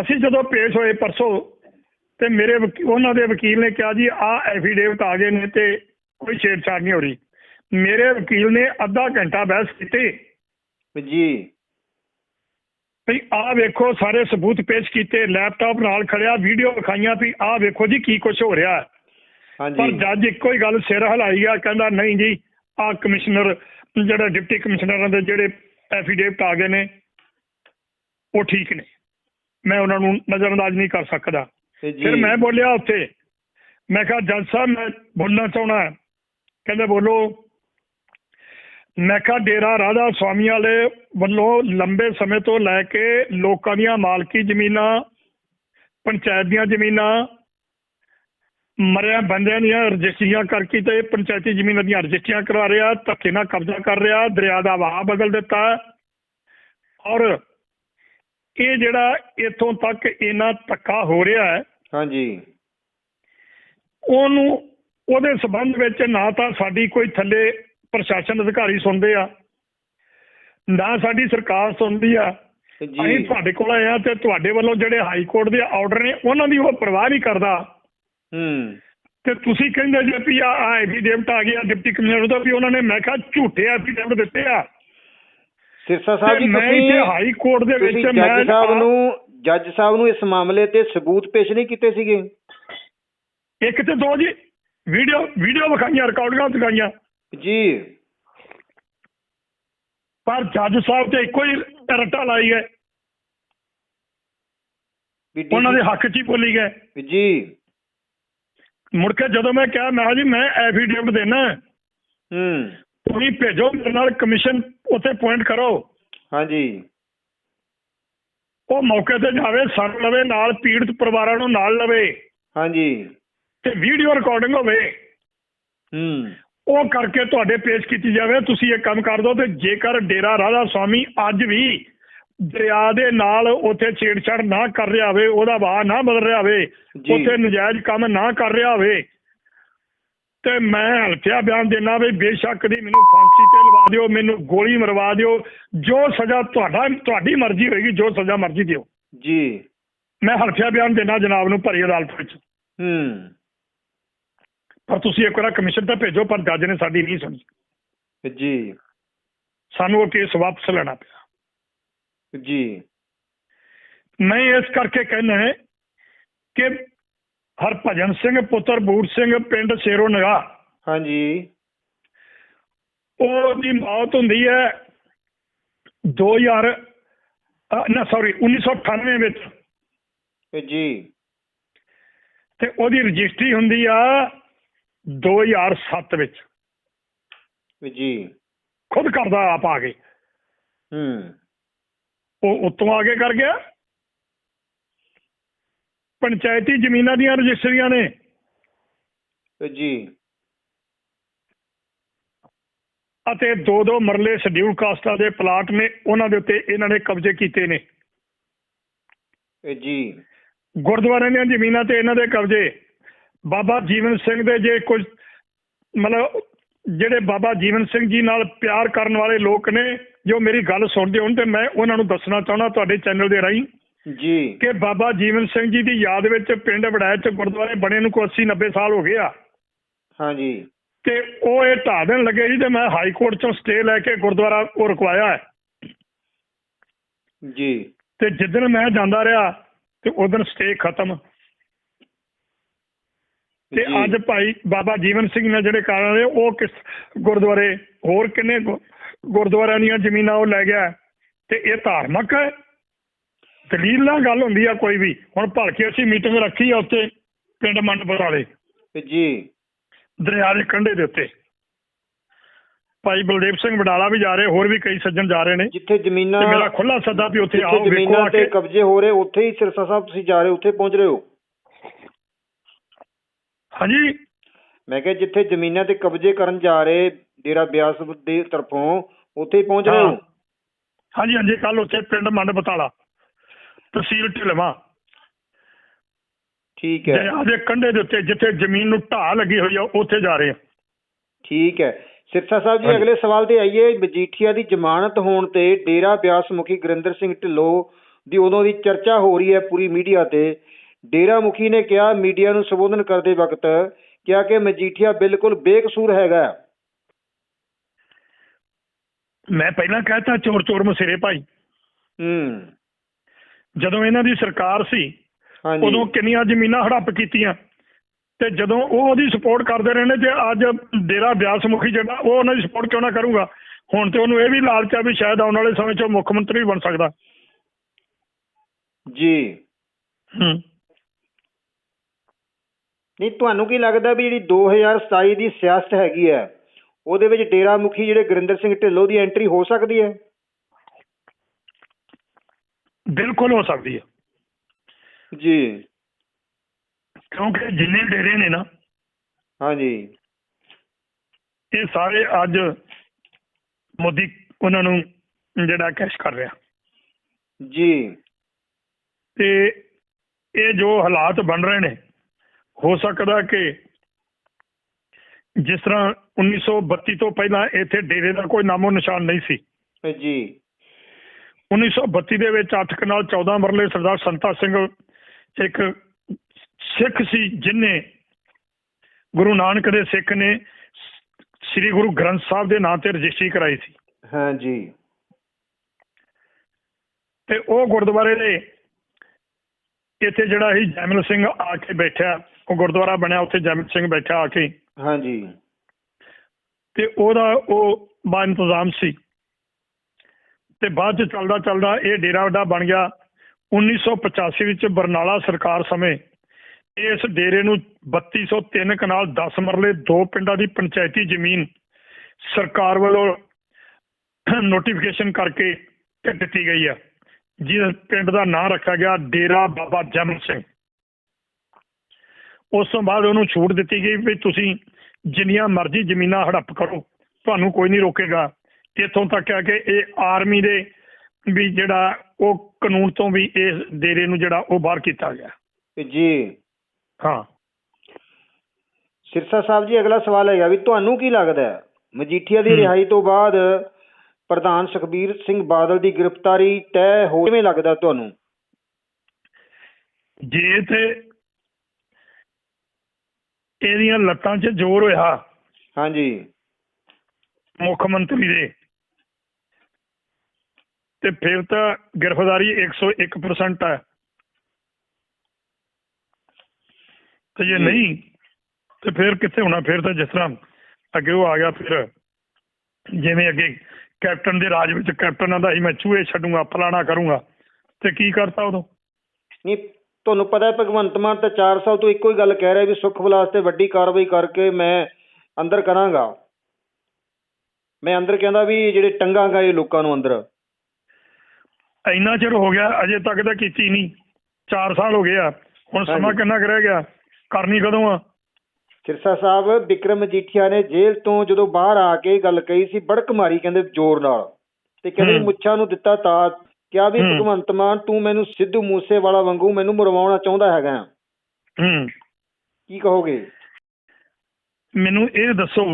ਅਸੀਂ ਜਦੋਂ ਪੇਸ਼ ਹੋਏ ਪਰਸੋਂ ਤੇ ਮੇਰੇ ਉਹਨਾਂ ਦੇ ਵਕੀਲ ਨੇ ਕਿਹਾ ਜੀ ਆਹ ਐਫੀਡੇਵਿਟ ਆ ਗਏ ਨੇ ਤੇ ਕੋਈ ਛੇੜਛਾੜ ਨਹੀਂ ਹੋ ਰਹੀ। ਮੇਰੇ ਵਕੀਲ ਨੇ ਅੱਧਾ ਘੰਟਾ ਬਹਿਸ ਕੀਤੀ। ਜੀ। ਵੀ ਆਹ ਵੇਖੋ ਸਾਰੇ ਸਬੂਤ ਪੇਸ਼ ਕੀਤੇ ਲੈਪਟਾਪ ਨਾਲ ਖੜਿਆ ਵੀਡੀਓ ਵਿਖਾਈਆਂ ਵੀ ਆਹ ਵੇਖੋ ਜੀ ਕੀ ਕੁਝ ਹੋ ਰਿਹਾ। ਪਰ ਜੱਜ ਇੱਕੋ ਹੀ ਗੱਲ ਸਿਰ ਹਿਲਾਈ ਆ ਕਹਿੰਦਾ ਨਹੀਂ ਜੀ ਆਹ ਕਮਿਸ਼ਨਰ ਜਿਹੜਾ ਡਿਪਟੀ ਕਮਿਸ਼ਨਰਾਂ ਦੇ ਜਿਹੜੇ ਐਫੀਡੇਵਿਟ ਆ ਗਏ ਨੇ ਉਹ ਠੀਕ ਨੇ। ਮੈਂ ਉਹਨਾਂ ਨੂੰ ਨਜ਼ਰਅੰਦਾਜ਼ ਨਹੀਂ ਕਰ ਸਕਦਾ। ਫਿਰ ਮੈਂ ਬੋਲਿਆ ਉੱਥੇ ਮੈਂ ਕਿਹਾ ਜੱਜ ਸਾਹਿਬ ਮੈਂ ਬੋਲਣਾ ਚਾਹਣਾ ਕਹਿੰਦੇ ਬੋਲੋ। ਮੈਂ ਕਿਹਾ ਡੇਰਾ ਰਾਧਾ ਸਵਾਮੀ ਵਾਲੇ ਵੱਲੋਂ ਲੰਬੇ ਸਮੇਂ ਤੋਂ ਲੈ ਕੇ ਲੋਕਾਂ ਦੀਆਂ ਮਾਲਕੀ ਜ਼ਮੀਨਾਂ ਪੰਚਾਇਤ ਦੀਆਂ ਜ਼ਮੀਨਾਂ ਮਰਿਆ ਬੰਦਿਆਂ ਦੀਆਂ ਰਜਿਸਟਰੀਆਂ ਕਰਕੇ ਤੇ ਪੰਚਾਇਤੀ ਜ਼ਮੀਨਾਂ ਦੀਆਂ ਰਜਿਸਟਰੀਆਂ ਕਰਵਾ ਰਿਹਾ ਧੱਕੇ ਨਾਲ ਕਬਜ਼ਾ ਕਰ ਰਿਹਾ ਦਰਿਆ ਦਾ ਵਹਾਅ ਬਦਲ ਦਿੱਤਾ। ਔਰ ਇਹ ਜਿਹੜਾ ਇੱਥੋਂ ਤੱਕ ਇੰਨਾ ਧੱਕਾ ਹੋ ਰਿਹਾ ਹੈ ਹਾਂਜੀ। ਉਹਨੂੰ ਉਹਦੇ ਸਬੰਧ ਵਿੱਚ ਨਾ ਤਾਂ ਸਾਡੀ ਕੋਈ ਥੱਲੇ ਪ੍ਰਸ਼ਾਸਨ ਅਧਿਕਾਰੀ ਸੁਣਦੇ ਆ ਨਾ ਸਾਡੀ ਸਰਕਾਰ ਸੁਣਦੀ ਆ। ਅਸੀਂ ਤੁਹਾਡੇ ਕੋਲ ਆਏ ਆ ਤੇ ਤੁਹਾਡੇ ਵੱਲੋਂ ਜਿਹੜੇ ਹਾਈ ਕੋਰਟ ਦੇ ਆਰਡਰ ਨੇ ਉਹਨਾਂ ਦੀ ਉਹ ਪਰਵਾਹ ਨਹੀਂ ਕਰਦਾ। ਹੂੰ। ਤੇ ਤੁਸੀਂ ਕਹਿੰਦੇ ਜੇ ਵੀ ਆ ਐਫੀਡੇਵਿਟ ਆ ਗਿਆ ਡਿਪਟੀ ਕਮਿਸ਼ਨਰ ਦਾ ਵੀ ਉਹਨਾਂ ਨੇ ਮੈਂ ਕਿਹਾ ਝੂਠੇ ਐਫੀਡੇਵਿਟ ਦਿੱਤੇ ਆ। ਸਿਰਸਾ ਸਾਹਿਬ ਜੀ ਤੁਸੀਂ ਹਾਈ ਕੋਰਟ ਦੇ ਵਿੱਚ ਮੈਂ ਜੱਜ ਸਾਹਿਬ ਨੂੰ ਜੱਜ ਸਾਹਿਬ ਨੂੰ ਇਸ ਮਾਮਲੇ ਤੇ ਸਬੂਤ ਪੇਸ਼ ਨਹੀਂ ਕੀਤੇ ਸੀਗੇ? ਇੱਕ ਤੇ ਦੋ ਜੀ ਵੀਡੀਓ ਵੀਡੀਓ ਵਿਖਾਈਆਂ ਰਿਕਾਰਡਿੰਗਾਂ ਦਿਖਾਈਆਂ। ਜੀ। ਪਰ ਜੱਜ ਸਾਹਿਬ ਤੇ ਇੱਕੋ ਹੀ ਰੱਟਾ ਲਾਈ ਹੈ ਉਹਨਾਂ ਦੇ ਹੱਕ 'ਚ ਹੀ ਬੋਲੀ ਗਏ। ਜੀ। ਮੁੜ ਕੇ ਜਦੋਂ ਮੈਂ ਕਿਹਾ ਮੈਂ ਜੀ ਮੈਂ ਐਫੀਡੇਵਿਟ ਦੇਣਾ ਹੈ, ਹੂੰ। ਤੁਸੀਂ ਭੇਜੋ ਮੇਰੇ ਨਾਲ ਕਮਿਸ਼ਨ ਉੱਥੇ ਪੁਆਇੰਟ ਕਰੋ। ਹਾਂਜੀ। ਉਹ ਮੌਕੇ ਤੇ ਜਾਵੇ ਸਾਨੂੰ ਲਵੇ ਨਾਲ ਪੀੜਤ ਪਰਿਵਾਰਾਂ ਨੂੰ ਨਾਲ ਲਵੇ। ਹਾਂਜੀ। ਤੇ ਵੀਡੀਓ ਰਿਕਾਰਡਿੰਗ ਹੋਵੇ। ਹੂੰ। ਉਹ ਕਰਕੇ ਤੁਹਾਡੇ ਪੇਸ਼ ਕੀਤੀ ਜਾਵੇ। ਤੁਸੀਂ ਇਹ ਕੰਮ ਕਰ ਦਿਓ ਤੇ ਜੇਕਰ ਡੇਰਾ ਰਾਧਾ ਸਵਾਮੀ ਅੱਜ ਵੀ ਦਰਿਆ ਦੇ ਨਾਲ ਉੱਥੇ ਛੇੜਛਾੜ ਨਾ ਕਰ ਰਿਹਾ ਹੋਵੇ ਉਹਦਾ ਵਾਹ ਨਾ ਬਦਲ ਰਿਹਾ ਹੋਵੇ। ਉੱਥੇ ਨਜਾਇਜ਼ ਕੰਮ ਨਾ ਕਰ ਰਿਹਾ ਹੋਵੇ। ਤੇ ਮੈਂ ਹਲਫੀਆ ਬਿਆਨ ਦੇਣਾ ਵੀ ਬੇਸ਼ੱਕ ਦੀ ਮੈਨੂੰ ਫਾਂਸੀ ਤੇ ਲਵਾ ਦਿਓ ਮੈਨੂੰ ਗੋਲੀ ਮਰਵਾ ਦਿਓ ਜੋ ਸਜ਼ਾ ਤੁਹਾਡਾ ਤੁਹਾਡੀ ਮਰਜ਼ੀ ਹੋਏਗੀ ਜੋ ਸਜ਼ਾ ਮਰਜ਼ੀ ਦਿਓ। ਜੀ। ਮੈਂ ਹਲਫੀਆ ਬਿਆਨ ਦੇਣਾ ਜਨਾਬ ਨੂੰ ਭਰੀ ਅਦਾਲਤ ਵਿੱਚ। ਹੂੰ। ਪਰ ਤੁਸੀਂ ਇੱਕ ਵਾਰ ਕਮਿਸ਼ਨ ਤਾਂ ਭੇਜੋ ਪਰ ਜੱਜ ਨੇ ਸਾਡੀ ਨਹੀਂ ਸੁਣੀ। ਜੀ। ਸਾਨੂੰ ਉਹ ਕੇਸ ਵਾਪਸ ਲੈਣਾ ਪਿਆ। ਜੀ। ਮੈਂ ਇਸ ਕਰਕੇ ਕਹਿੰਦਾ ਹੈ ਕਿ ਹਰਭਜਨ ਸਿੰਘ ਪੁੱਤਰ ਬੂਟ ਸਿੰਘ ਪਿੰਡ ਸ਼ੇਰੋ ਨਗਾ ਹਾਂਜੀ। ਉਹਦੀ ਮੌਤ ਹੁੰਦੀ ਹੈ 2000 ਅ, ਨਾ ਸੌਰੀ 1998 ਵਿੱਚ। ਜੀ। ਤੇ ਉਹਦੀ ਰਜਿਸਟਰੀ ਹੁੰਦੀ ਆ 2007 ਵਿੱਚ। ਜੀ। ਖੁਦ ਕਰਦਾ ਆਪ ਆ ਕੇ। ਹੂੰ। ਉਹ ਉਤੋਂ ਆਗੇ ਕਰ ਗਿਆ। ਪੰਚਾਇਤੀ ਜ਼ਮੀਨਾਂ ਦੀਆਂ ਰਜਿਸਟਰੀਆਂ ਨੇ। ਜੀ। ਅਤੇ ਦੋ ਦੋ ਮਰਲੇ ਸ਼ਡਿਊਲ ਕਾਸਟਾਂ ਦੇ ਪਲਾਟ ਨੇ ਉਹਨਾਂ ਦੇ ਉੱਤੇ ਇਹਨਾਂ ਨੇ ਕਬਜ਼ੇ ਕੀਤੇ ਨੇ। ਜੀ। ਗੁਰਦੁਆਰਿਆਂ ਦੀਆਂ ਜ਼ਮੀਨਾਂ ਤੇ ਇਹਨਾਂ ਦੇ ਕਬਜ਼ੇ। ਬਾਬਾ ਜੀਵਨ ਸਿੰਘ ਦੇ ਜੇ ਕੁਝ ਮਤਲਬ ਜਿਹੜੇ ਬਾਬਾ ਜੀਵਨ ਸਿੰਘ ਜੀ ਨਾਲ ਪਿਆਰ ਕਰਨ ਵਾਲੇ ਲੋਕ ਨੇ ਜੋ ਮੇਰੀ ਗੱਲ ਸੁਣਦੇ ਹੋਣ ਤੇ ਮੈਂ ਉਹਨਾਂ ਨੂੰ ਦੱਸਣਾ ਚਾਹੁੰਦਾ ਤੁਹਾਡੇ ਚੈਨਲ ਦੇ ਰਾਹੀਂ ਜੀ। ਕਿ ਬਾਬਾ ਜੀਵਨ ਸਿੰਘ ਜੀ ਦੀ ਯਾਦ ਵਿੱਚ ਪਿੰਡ ਵੜੈਚ ਚ ਗੁਰਦੁਆਰੇ ਬਣੇ ਨੂੰ ਕੋਈ 80 90 ਸਾਲ ਹੋ ਗਏ ਆ। ਹਾਂਜੀ। ਤੇ ਉਹ ਇਹ ਢਾਹ ਦੇਣ ਲੱਗੇ ਸੀ ਤੇ ਮੈਂ ਹਾਈ ਕੋਰਟ ਚੋਂ ਸਟੇ ਲੈ ਕੇ ਗੁਰਦੁਆਰਾ ਉਹ ਰੁਕਵਾਇਆ ਹੈ। ਜੀ। ਤੇ ਜਿੱਦਣ ਮੈਂ ਜਾਂਦਾ ਰਿਹਾ ਤੇ ਉਦੋਂ ਸਟੇ ਖਤਮ। ਤੇ। ਅੱਜ ਭਾਈ ਬਾਬਾ ਜੀਵਨ ਸਿੰਘ ਨੇ ਜਿਹੜੇ ਕਾਰਨ ਨੇ ਉਹ ਕਿਸ ਗੁਰਦੁਆਰੇ ਹੋਰ ਕਿੰਨੇ ਗੁਰਦੁਆਰਿਆਂ ਦੀਆਂ ਜ਼ਮੀਨਾਂ ਉਹ ਲੈ ਗਿਆ। ਤੇ ਇਹ ਧਾਰਮਿਕ ਹੈ। ਦਲੀਲ ਨਾਲ ਗੱਲ ਹੁੰਦੀ ਆ ਕੋਈ ਵੀ। ਹੁਣ ਭਲਕੇ ਅਸੀਂ ਮੀਟਿੰਗ ਰੱਖੀ ਆ ਉੱਤੇ ਪਿੰਡ ਮੰਡਪੁਰ ਵਾਲੇ। ਜੀ। ਦਰਿਆ ਦੇ ਕੰਢੇ ਦੇ ਉੱਤੇ। ਭਾਈ ਬਲਦੇਵ ਸਿੰਘ ਵਡਾਲਾ ਵੀ ਜਾ ਰਹੇ ਹੋਰ ਵੀ ਕਈ ਸੱਜਣ ਜਾ ਰਹੇ ਨੇ। ਜਿੱਥੇ ਜ਼ਮੀਨਾਂ ਮੇਰਾ ਖੁੱਲਾ ਸੱਦਾ ਵੀ ਉੱਥੇ ਆਓ ਵੇਖੋ ਜ਼ਮੀਨਾਂ ਤੇ ਕੇ। ਕਬਜ਼ੇ ਹੋ ਰਹੇ ਉੱਥੇ ਹੀ ਸਿਰਸਾ ਸਾਹਿਬ ਤੁਸੀਂ ਜਾ ਰਹੇ ਉੱਥੇ ਪਹੁੰਚ ਰਹੇ ਹੋ? ਹਾਂਜੀ। ਮੈਂ ਕਿਹਾ ਜਿੱਥੇ ਜ਼ਮੀਨਾਂ ਤੇ ਕਬਜ਼ੇ ਕਰਨ ਜਾ ਰਹੇ ਡੇਰਾ ਬਿਆਸ ਦੇ ਤਰਫੋਂ ਉੱਥੇ ਹੀ ਪਹੁੰਚ ਰਹੇ ਹਾਂ। ਹੋ। ਹਾਂਜੀ ਹਾਂਜੀ ਕੱਲ ਉੱਥੇ ਪਿੰਡ ਮੰਡ ਬਤਾਲਾ। ਤਹਿਸੀਲ ਢਿਲਵਾਂ। ਠੀਕ ਹੈ। ਦਰਿਆ ਦੇ ਕੰਢੇ ਦੇ ਉੱਤੇ ਜਿੱਥੇ ਜ਼ਮੀਨ ਨੂੰ ਢਾਹ ਲੱਗੀ ਹੋਈ ਆ ਉੱਥੇ ਜਾ ਰਹੇ ਆ। ਠੀਕ ਹੈ। ਸਿਰਸਾ ਸਾਹਿਬ ਜੀ ਹਾਂਜੀ। ਅਗਲੇ ਸਵਾਲ ਤੇ ਆਈਏ। ਮਜੀਠੀਆ ਦੀ ਜ਼ਮਾਨਤ ਹੋਣ ਤੇ ਡੇਰਾ ਬਿਆਸ ਮੁਖੀ ਗੁਰਿੰਦਰ ਸਿੰਘ ਢਿੱਲੋਂ ਦੀ ਉਦੋਂ ਦੀ ਚਰਚਾ ਹੋ ਰਹੀ ਹੈ ਪੂਰੀ ਮੀਡੀਆ ਤੇ। ਡੇਰਾ ਮੁਖੀ ਨੇ ਕਿਹਾ ਮੀਡੀਆ ਨੂੰ ਸੰਬੋਧਨ ਕਰਦੇ ਵਕਤ ਕਿਹਾ ਕਿ ਮਜੀਠੀਆ ਬਿਲਕੁਲ ਬੇਕਸੂਰ ਹੈਗਾ। ਮੈਂ ਪਹਿਲਾਂ ਕਹਿਤਾ ਚੋਰ ਚੋਰ ਮਸੇਰੇ ਭਾਈ। ਹੂੰ। ਜਦੋਂ ਇਹਨਾਂ ਦੀ ਸਰਕਾਰ ਸੀ ਉਦੋਂ ਕਿੰਨੀਆਂ ਜ਼ਮੀਨਾਂ ਹੜੱਪ ਕੀਤੀਆਂ। ਤੇ ਜਦੋਂ ਉਹ ਉਹਦੀ ਸਪੋਰਟ ਕਰਦੇ ਰਹੇ ਨੇ ਜੇ ਅੱਜ ਡੇਰਾ ਬਿਆਸ ਮੁਖੀ ਜਿਹੜਾ ਉਹ ਉਹਨਾਂ ਦੀ ਸਪੋਰਟ ਕਿਉਂ ਨਾ ਕਰੂਗਾ? ਹੁਣ ਤੇ ਉਹਨੂੰ ਇਹ ਵੀ ਲਾਲਚ ਆ ਵੀ ਸ਼ਾਇਦ ਆਉਣ ਵਾਲੇ ਸਮੇਂ 'ਚ ਮੁੱਖ ਮੰਤਰੀ ਬਣ ਸਕਦਾ। ਜੀ। ਹੂੰ। ਨਹੀਂ ਤੁਹਾਨੂੰ ਕੀ ਲੱਗਦਾ ਵੀ ਜਿਹੜੀ 2027 ਦੀ ਸਿਆਸਤ ਹੈਗੀ ਹੈ ਉਹਦੇ ਵਿੱਚ ਡੇਰਾ ਮੁਖੀ ਜਿਹੜੇ ਗੁਰਿੰਦਰ ਸਿੰਘ ਢਿੱਲੋਂ ਦੀ ਐਂਟਰੀ ਹੋ ਸਕਦੀ ਹੈ? ਬਿਲਕੁਲ ਹੋ ਸਕਦੀ ਹੈ। ਜੀ। ਕਿਉਂਕਿ ਜਿੰਨੇ ਡੇਰੇ ਨੇ ਨਾ ਹਾਂਜੀ। ਇਹ ਸਾਰੇ ਅੱਜ ਮੋਦੀ ਉਹਨਾਂ ਨੂੰ ਜਿਹੜਾ ਕੈਸ਼ ਕਰ ਰਿਹਾ। ਜੀ। ਤੇ ਇਹ ਜੋ ਹਾਲਾਤ ਬਣ ਰਹੇ ਨੇ ਹੋ ਸਕਦਾ ਕਿ ਜਿਸ ਤਰ੍ਹਾਂ 1932 ਤੋਂ ਪਹਿਲਾਂ ਇੱਥੇ ਡੇਰੇ ਦਾ ਕੋਈ ਨਾਮੋ ਨਿਸ਼ਾਨ ਨਹੀਂ ਸੀ। ਜੀ। 1932 ਦੇ ਵਿੱਚ 8 ਕਨਾਲ 14 ਮਰਲੇ ਸਰਦਾਰ ਸੰਤਾ ਸਿੰਘ ਇੱਕ ਸਿੱਖ ਸੀ ਜਿਨੇ ਗੁਰੂ ਨਾਨਕ ਦੇ ਸਿੱਖ ਨੇ ਸ੍ਰੀ ਗੁਰੂ ਗ੍ਰੰਥ ਸਾਹਿਬ ਦੇ ਨਾਂ ਤੇ ਰਜਿਸਟਰੀ ਕਰਾਈ ਸੀ। ਹਾਂਜੀ ਤੇ ਉਹ ਗੁਰਦੁਆਰੇ ਦੇ ਇੱਥੇ ਜਿਹੜਾ ਸੀ ਜੈਮਲ ਸਿੰਘ ਆ ਕੇ ਬੈਠਿਆ। ਉਹ ਗੁਰਦੁਆਰਾ ਬਣਿਆ ਉੱਥੇ ਜੈਮਲ ਸਿੰਘ ਬੈਠਾ ਆ ਕੇ। ਹਾਂਜੀ। ਤੇ ਉਹਦਾ ਉਹ ਬਾ ਇੰਤਜ਼ਾਮ ਸੀ। ਤੇ ਬਾਅਦ ਚ ਚੱਲਦਾ ਚੱਲਦਾ ਇਹ ਡੇਰਾ ਵੱਡਾ ਬਣ ਗਿਆ। 1985 ਵਿੱਚ ਬਰਨਾਲਾ ਸਰਕਾਰ ਸਮੇਂ ਇਸ ਡੇਰੇ ਨੂੰ 3203 ਕਨਾਲ 10 ਮਰਲੇ ਦੋ ਪਿੰਡਾਂ ਦੀ ਪੰਚਾਇਤੀ ਜ਼ਮੀਨ ਸਰਕਾਰ ਵੱਲੋਂ ਨੋਟੀਫਿਕੇਸ਼ਨ ਕਰਕੇ ਦਿੱਤੀ ਗਈ ਆ। ਜਿਸ ਪਿੰਡ ਦਾ ਨਾਂ ਰੱਖਿਆ ਗਿਆ ਡੇਰਾ ਬਾਬਾ ਜਮਨ ਸਿੰਘ। ਉਸ ਤੋਂ ਬਾਅਦ ਉਹਨੂੰ ਛੂਟ ਦਿੱਤੀ ਗਈ ਵੀ ਤੁਸੀਂ ਜਿੰਨੀਆਂ ਮਰਜ਼ੀ ਜ਼ਮੀਨਾਂ ਹੜੱਪ ਕਰੋ ਤੁਹਾਨੂੰ ਕੋਈ ਨਹੀਂ ਰੋਕੇਗਾ। ਇੱਥੋਂ ਤੱਕ ਹੈ ਕਿ ਇਹ ਆਰਮੀ ਦੇ ਵੀ ਜਿਹੜਾ ਉਹ ਕਾਨੂੰਨ ਤੋਂ ਵੀ ਇਸ ਡੇਰੇ ਨੂੰ ਜਿਹੜਾ ਉਹ ਬਾਹਰ ਕੀਤਾ ਗਿਆ। ਜੀ ਹਾਂ। ਸਿਰਸਾ ਸਾਹਿਬ ਜੀ ਅਗਲਾ ਸਵਾਲ ਹੈਗਾ ਵੀ ਤੁਹਾਨੂੰ ਕੀ ਲੱਗਦਾ ਹੈ? ਮਜੀਠੀਆ ਦੀ। ਰਿਹਾਈ ਤੋਂ ਬਾਅਦ ਪ੍ਰਧਾਨ ਸੁਖਬੀਰ ਸਿੰਘ ਬਾਦਲ ਦੀ ਗ੍ਰਿਫਤਾਰੀ ਤੈਅ ਹੋ ਕਿਵੇਂ ਲੱਗਦਾ ਤੁਹਾਨੂੰ? ਜੇ ਤੇ ਇਹਦੀਆਂ ਲੱਤਾਂ 'ਚ ਜ਼ੋਰ ਹੋਇਆ। ਹਾਂਜੀ। ਮੁੱਖ ਮੰਤਰੀ ਦੇ। ਤੇ ਫਿਰ ਤਾਂ ਗ੍ਰਿਫਤਾਰੀ 101% ਹੈ। ਤੇ ਜੇ। ਨਹੀਂ ਤੇ ਫਿਰ ਕਿੱਥੇ ਹੋਣਾ? ਫਿਰ ਤਾਂ ਜਿਸ ਤਰ੍ਹਾਂ ਅੱਗੇ ਉਹ ਆ ਗਿਆ ਫਿਰ। ਜਿਵੇਂ ਅੱਗੇ ਕੈਪਟਨ ਦੇ ਰਾਜ ਵਿੱਚ ਕੈਪਟਨ ਆਂਦਾ ਸੀ ਮੈਂ ਚੂਹੇ ਛੱਡੂਗਾ ਫਲਾਣਾ ਕਰੂੰਗਾ। ਤੇ ਕੀ ਕਰਤਾ ਉਦੋਂ? ਨਹੀਂ ਤੁਹਾਨੂੰ ਪਤਾ ਹੈ ਭਗਵੰਤ ਮਾਨ ਤਾਂ 4 ਸਾਲ ਤੋਂ ਇੱਕੋ ਹੀ ਗੱਲ ਕਹਿ ਰਿਹਾ ਵੀ ਸੁੱਖ ਵਿਲਾਸ ਤੇ ਵੱਡੀ ਕਾਰਵਾਈ ਕਰਕੇ ਮੈਂ ਅੰਦਰ ਕਰਾਂਗਾ। ਮੈਂ ਅੰਦਰ ਕਹਿੰਦਾ ਵੀ ਜਿਹੜੇ ਟੰਗਾਂਗਾ ਇਹ ਲੋਕਾਂ ਨੂੰ ਅੰਦਰ। ਇੰਨਾ ਚਿਰ ਹੋ ਗਿਆ ਅਜੇ ਤੱਕ ਤਾਂ ਕੀਤੀ ਨਹੀਂ। 4 ਸਾਲ ਹੋ ਗਏ ਆ। ਹੁਣ ਸਮਾਂ। ਕਿੰਨਾ ਕੁ ਰਹਿ ਗਿਆ? ਕਰਨੀ ਕਦੋਂ ਆ? ਸਿਰਸਾ ਸਾਹਿਬ ਵਿਕਰਮ ਮਜੀਠੀਆ ਨੇ ਜੇਲ੍ਹ ਤੋਂ ਜਦੋਂ ਬਾਹਰ ਆ ਕੇ ਗੱਲ ਕਹੀ ਸੀ ਬੜਕ ਮਾਰੀ ਕਹਿੰਦੇ ਜ਼ੋਰ ਨਾਲ। ਤੇ ਕਹਿੰਦੇ। ਮੁੱਛਾਂ ਨੂੰ ਦਿੱਤਾ ਤਾਂ ਕਿਹਾ ਵੀ। ਭਗਵੰਤ ਮਾਨ ਤੂੰ ਮੈਨੂੰ ਸਿੱਧੂ ਮੂਸੇ ਵਾਲਾ ਵਾਂਗੂ ਮੈਨੂੰ ਮਰਵਾਉਣਾ ਚਾਹੁੰਦਾ ਹੈਗਾ ਹੂੰ। ਕੀ ਕਹੋਗੇ? ਮੈਨੂੰ ਇਹ ਦੱਸੋ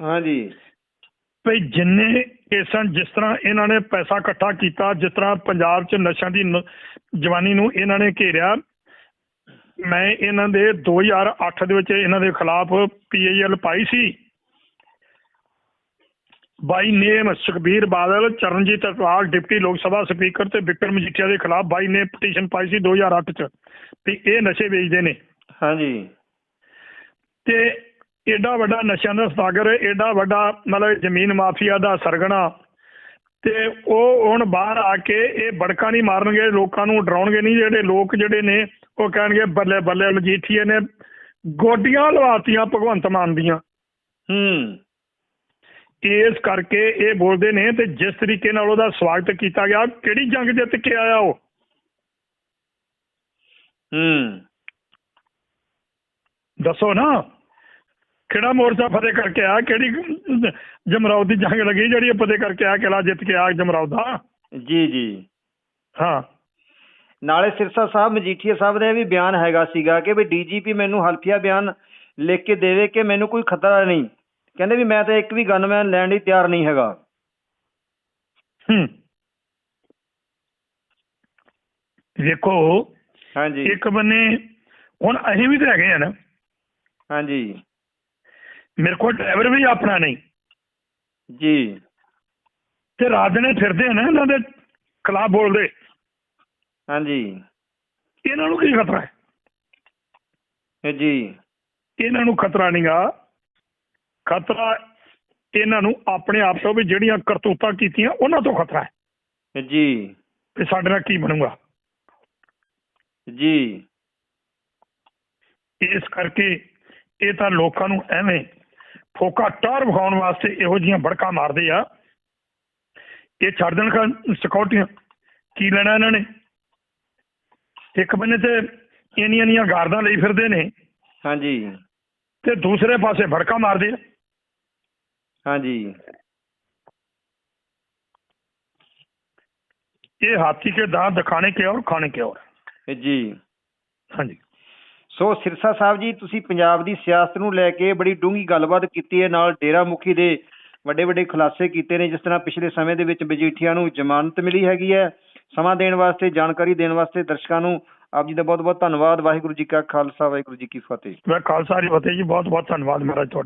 ਹਾਂਜੀ। ਭਈ ਜਿੰਨੇ ਕੇਸਾਂ ਜਿਸ ਤਰ੍ਹਾਂ ਇਹਨਾਂ ਨੇ ਪੈਸਾ ਇਕੱਠਾ ਕੀਤਾ ਜਿਸ ਤਰ੍ਹਾਂ ਪੰਜਾਬ 'ਚ ਨਸ਼ਿਆਂ ਦੀ ਜਵਾਨੀ ਨੂੰ ਇਹਨਾਂ ਨੇ ਘੇਰਿਆ ਮੈਂ ਇਹਨਾਂ ਦੇ 2008 ਦੇ ਵਿੱਚ ਇਹਨਾਂ ਦੇ ਖਿਲਾਫ ਪੀਆਈਐਲ ਪਾਈ ਸੀ। By name Sukhbir Badal Charanjit Atwal deputy Lok Sabha speaker ਤੇ ਵਿਕਰਮ ਮਜੀਠੀਆ ਦੇ ਖਿਲਾਫ ਬਾਈ ਨੇ ਪਟੀਸ਼ਨ ਪਾਈ ਸੀ 2008 ਚ ਵੀ ਇਹ ਨਸ਼ੇ ਵੇਚਦੇ ਨੇ। ਹਾਂਜੀ। ਤੇ ਏਡਾ ਵੱਡਾ ਨਸ਼ਿਆਂ ਦਾ ਸਾਗਰ ਏਡਾ ਵੱਡਾ ਮਤਲਬ ਜ਼ਮੀਨ ਮਾਫੀਆ ਦਾ ਸਰਗਣਾ ਤੇ ਉਹ ਹੁਣ ਬਾਹਰ ਆ ਕੇ ਇਹ ਬੜਕਾ ਨਹੀਂ ਮਾਰਨਗੇ ਲੋਕਾਂ ਨੂੰ ਡਰਾਉਣਗੇ ਨਹੀਂ ਜਿਹੜੇ ਲੋਕ ਜਿਹੜੇ ਨੇ ਉਹ ਕਹਿਣਗੇ ਬੱਲੇ ਬੱਲੇ ਮਜੀਠੀਏ ਨੇ ਗੋਡੀਆਂ ਲਵਾਤੀਆਂ ਭਗਵੰਤ ਮਾਨ ਦੀਆਂ। ਹੂੰ। ਇਸ ਕਰਕੇ ਇਹ ਬੋਲਦੇ ਨੇ ਤੇ ਜਿਸ ਤਰੀਕੇ ਨਾਲ ਉਹਦਾ ਸਵਾਗਤ ਕੀਤਾ ਗਿਆ ਕਿਹੜੀ ਜੰਗ ਜਿੱਤ ਕੇ ਆਇਆ ਉਹ? ਹੂੰ। ਦੱਸੋ ਨਾ। ਕਿਹੜਾ ਮੋਰਚਾ ਫਤਿਹ ਕਰਕੇ ਆ ਕਿਹੜੀ ਜਮਰਾਉ ਦੀ ਜੰਗ ਲੱਗੀ ਜਿਹੜੀ ਫਤਿਹ ਕਰਕੇ ਆ ਕਿਲਾ ਜਿੱਤ ਕੇ ਆ ਜਮਰਾਉ ਦਾ? ਜੀ ਜੀ। ਹਾਂ। ਨਾਲੇ ਸਿਰਸਾ ਸਾਹਿਬ ਮਜੀਠੀਆ ਸਾਹਿਬ ਦਾ ਇਹ ਵੀ ਬਿਆਨ ਹੈਗਾ ਸੀਗਾ ਕਿ ਵੀ ਡੀਜੀਪੀ ਮੈਨੂੰ ਹਲਫੀਆ ਬਿਆਨ ਲਿਖ ਕੇ ਦੇਵੇ ਕਿ ਮੈਨੂੰ ਕੋਈ ਖਤਰਾ ਨਹੀਂ। ਕਹਿੰਦੇ ਵੀ ਮੈਂ ਤਾਂ ਇੱਕ ਵੀ ਗਨਮੈਨ ਲੈਣ ਲਈ ਤਿਆਰ ਨਹੀਂ ਹੈਗਾ। ਵੇਖੋ ਹਾਂਜੀ। ਇੱਕ ਬੰਨੇ ਹੁਣ ਅਸੀਂ ਵੀ ਤਾਂ ਹੈਗੇ ਆ ਨਾ। ਹਾਂਜੀ। ਮੇਰੇ ਕੋਲ ਡਰਾਈਵਰ ਵੀ ਆਪਣਾ ਨਹੀਂ। ਜੀ। ਤੇ ਰਾਤ ਦਿਨੇ ਫਿਰਦੇ ਆ ਨਾ ਇਹਨਾਂ ਦੇ ਖਿਲਾਫ ਬੋਲਦੇ। ਹਾਂਜੀ। ਇਹਨਾਂ ਨੂੰ ਕੀ ਖਤਰਾ ਹੈ? ਜੀ। ਇਹਨਾਂ ਨੂੰ ਖਤਰਾ ਨਹੀਂਗਾ ਖਤਰਾ ਇਹਨਾਂ ਨੂੰ ਆਪਣੇ ਆਪ ਤੋਂ ਵੀ ਜਿਹੜੀਆਂ ਕਰਤੂਤਾਂ ਕੀਤੀਆਂ ਉਹਨਾਂ ਤੋਂ ਖਤਰਾ ਹੈ। ਜੀ। ਤੇ ਸਾਡੇ ਨਾਲ ਕੀ ਬਣੂਗਾ? ਜੀ। ਇਸ ਕਰਕੇ ਇਹ ਤਾਂ ਲੋਕਾਂ ਨੂੰ ਐਵੇਂ ਫੋਕਾ ਟਾਰ ਵਿਖਾਉਣ ਵਾਸਤੇ ਇਹੋ ਜੀਆਂ ਭੜਕਾ ਮਾਰਦੇ ਆ। ਇਹ ਛੱਡ ਦੇਣ ਸਿਕਿਉਰਟੀਆਂ। ਕੀ ਲੈਣਾ ਇਹਨਾਂ ਨੇ? ਇੱਕ ਬੰਨੇ ਤੇ ਇੰਨੀਆਂ ਇੰਨੀਆਂ ਗਾਰਦਾਂ ਲਈ ਫਿਰਦੇ ਨੇ ਹਾਂਜੀ। ਤੇ ਦੂਸਰੇ ਪਾਸੇ ਭੜਕਾ ਮਾਰਦੇ ਆ। ਹਾਂਜੀ। ਇਹ ਹਾਥੀ ਕੇ दांत ਦਿਖਾਣੇ ਕੇ ਔਰ ਖਾਣੇ ਕੇ ਔਰ। ਇਹ ਜੀ। ਹਾਂਜੀ। ਸੋ ਸਿਰਸਾ ਸਾਹਿਬ ਜੀ ਤੁਸੀਂ ਪੰਜਾਬ ਦੀ ਸਿਆਸਤ ਨੂੰ ਲੈ ਕੇ ਬੜੀ ਡੂੰਘੀ ਗੱਲਬਾਤ ਕੀਤੀ ਹੈ। ਨਾਲ ਡੇਰਾ ਮੁਖੀ ਦੇ ਵੱਡੇ ਵੱਡੇ ਖੁਲਾਸੇ ਕੀਤੇ ਨੇ ਜਿਸ ਤਰ੍ਹਾਂ ਪਿਛਲੇ ਸਮੇਂ ਦੇ ਵਿੱਚ ਮਜੀਠੀਆ ਨੂੰ ਜ਼ਮਾਨਤ ਮਿਲੀ ਹੈਗੀ ਹੈ। ਸਮਾਂ ਦੇਣ ਵਾਸਤੇ ਜਾਣਕਾਰੀ ਦੇਣ ਵਾਸਤੇ ਦਰਸ਼ਕਾਂ ਨੂੰ ਆਪ ਜੀ ਦਾ ਬਹੁਤ ਬਹੁਤ ਧੰਨਵਾਦ। ਵਾਹਿਗੁਰੂ ਜੀ ਕਾ ਖਾਲਸਾ ਵਾਹਿਗੁਰੂ ਜੀ ਕੀ ਫਤਿਹ। ਮੈਂ ਖਾਲਸਾ ਜੀ ਫਤਿਹ ਜੀ। ਬਹੁਤ ਬਹੁਤ ਧੰਨਵਾਦ ਮਹਾਰਾਜ ਤੁਹਾਡਾ।